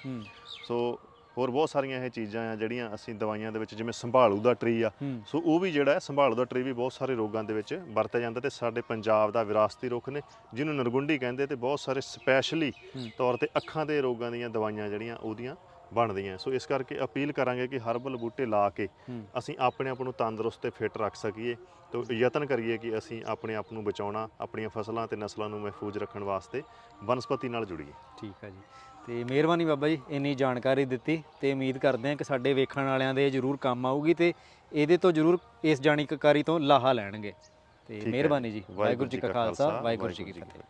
ਸੋ ਹੋਰ ਬਹੁਤ ਸਾਰੀਆਂ ਇਹ ਚੀਜ਼ਾਂ ਆ ਜਿਹੜੀਆਂ ਅਸੀਂ ਦਵਾਈਆਂ ਦੇ ਵਿੱਚ ਜਿਵੇਂ ਸੰਭਾਲੂ ਦਾ ਟਰੀ ਆ। ਸੋ ਉਹ ਵੀ ਜਿਹੜਾ ਹੈ ਸੰਭਾਲੂ ਦਾ ਟਰੀ ਵੀ ਬਹੁਤ ਸਾਰੇ ਰੋਗਾਂ ਦੇ ਵਿੱਚ ਵਰਤਿਆ ਜਾਂਦਾ ਤੇ ਸਾਡੇ ਪੰਜਾਬ ਦਾ ਵਿਰਾਸਤੀ ਰੁੱਖ ਨੇ ਜਿਹਨੂੰ ਨਰਗੁੰਡੀ ਕਹਿੰਦੇ ਤੇ ਬਹੁਤ ਸਾਰੇ ਸਪੈਸ਼ਲੀ। ਤੌਰ ਤੇ ਅੱਖਾਂ ਦੇ ਰੋਗਾਂ ਦੀਆਂ ਦਵਾਈਆਂ ਜਿਹੜੀਆਂ ਉਹਦੀਆਂ ਬਣਦੀਆਂ ਸੋ ਇਸ ਕਰਕੇ ਅਪੀਲ ਕਰਾਂਗੇ ਕਿ ਹਰਬਲ ਬੂਟੇ ਲਾ ਕੇ ਅਸੀਂ ਆਪਣੇ ਆਪ ਨੂੰ ਤੰਦਰੁਸਤ ਤੇ ਫਿੱਟ ਰੱਖ ਸਕੀਏ ਤੇ ਯਤਨ ਕਰੀਏ ਕਿ ਅਸੀਂ ਆਪਣੇ ਆਪ ਨੂੰ ਬਚਾਉਣਾ ਆਪਣੀਆਂ ਫਸਲਾਂ ਤੇ ਨਸਲਾਂ ਨੂੰ ਮਹਿਫੂਜ਼ ਰੱਖਣ ਵਾਸਤੇ ਬਨਸਪਤੀ ਨਾਲ ਜੁੜੀਏ। ਠੀਕ ਹੈ ਜੀ। ਤੇ ਮਿਹਰਬਾਨੀ ਬਾਬਾ ਜੀ ਇੰਨੀ ਜਾਣਕਾਰੀ ਦਿੱਤੀ ਤੇ ਉਮੀਦ ਕਰਦੇ ਹਾਂ ਕਿ ਸਾਡੇ ਵੇਖਣ ਵਾਲਿਆਂ ਦੇ ਜ਼ਰੂਰ ਕੰਮ ਆਊਗੀ ਤੇ ਇਹਦੇ ਤੋਂ ਜ਼ਰੂਰ ਇਸ ਜਾਣਕਾਰੀ ਤੋਂ ਲਾਹਾ ਲੈਣਗੇ। ਤੇ ਮਿਹਰਬਾਨੀ ਜੀ। ਵਾਹਿਗੁਰੂ ਜੀ ਕਾ ਖਾਲਸਾ ਵਾਹਿਗੁਰੂ ਜੀ ਕੀ ਫਤਿਹ।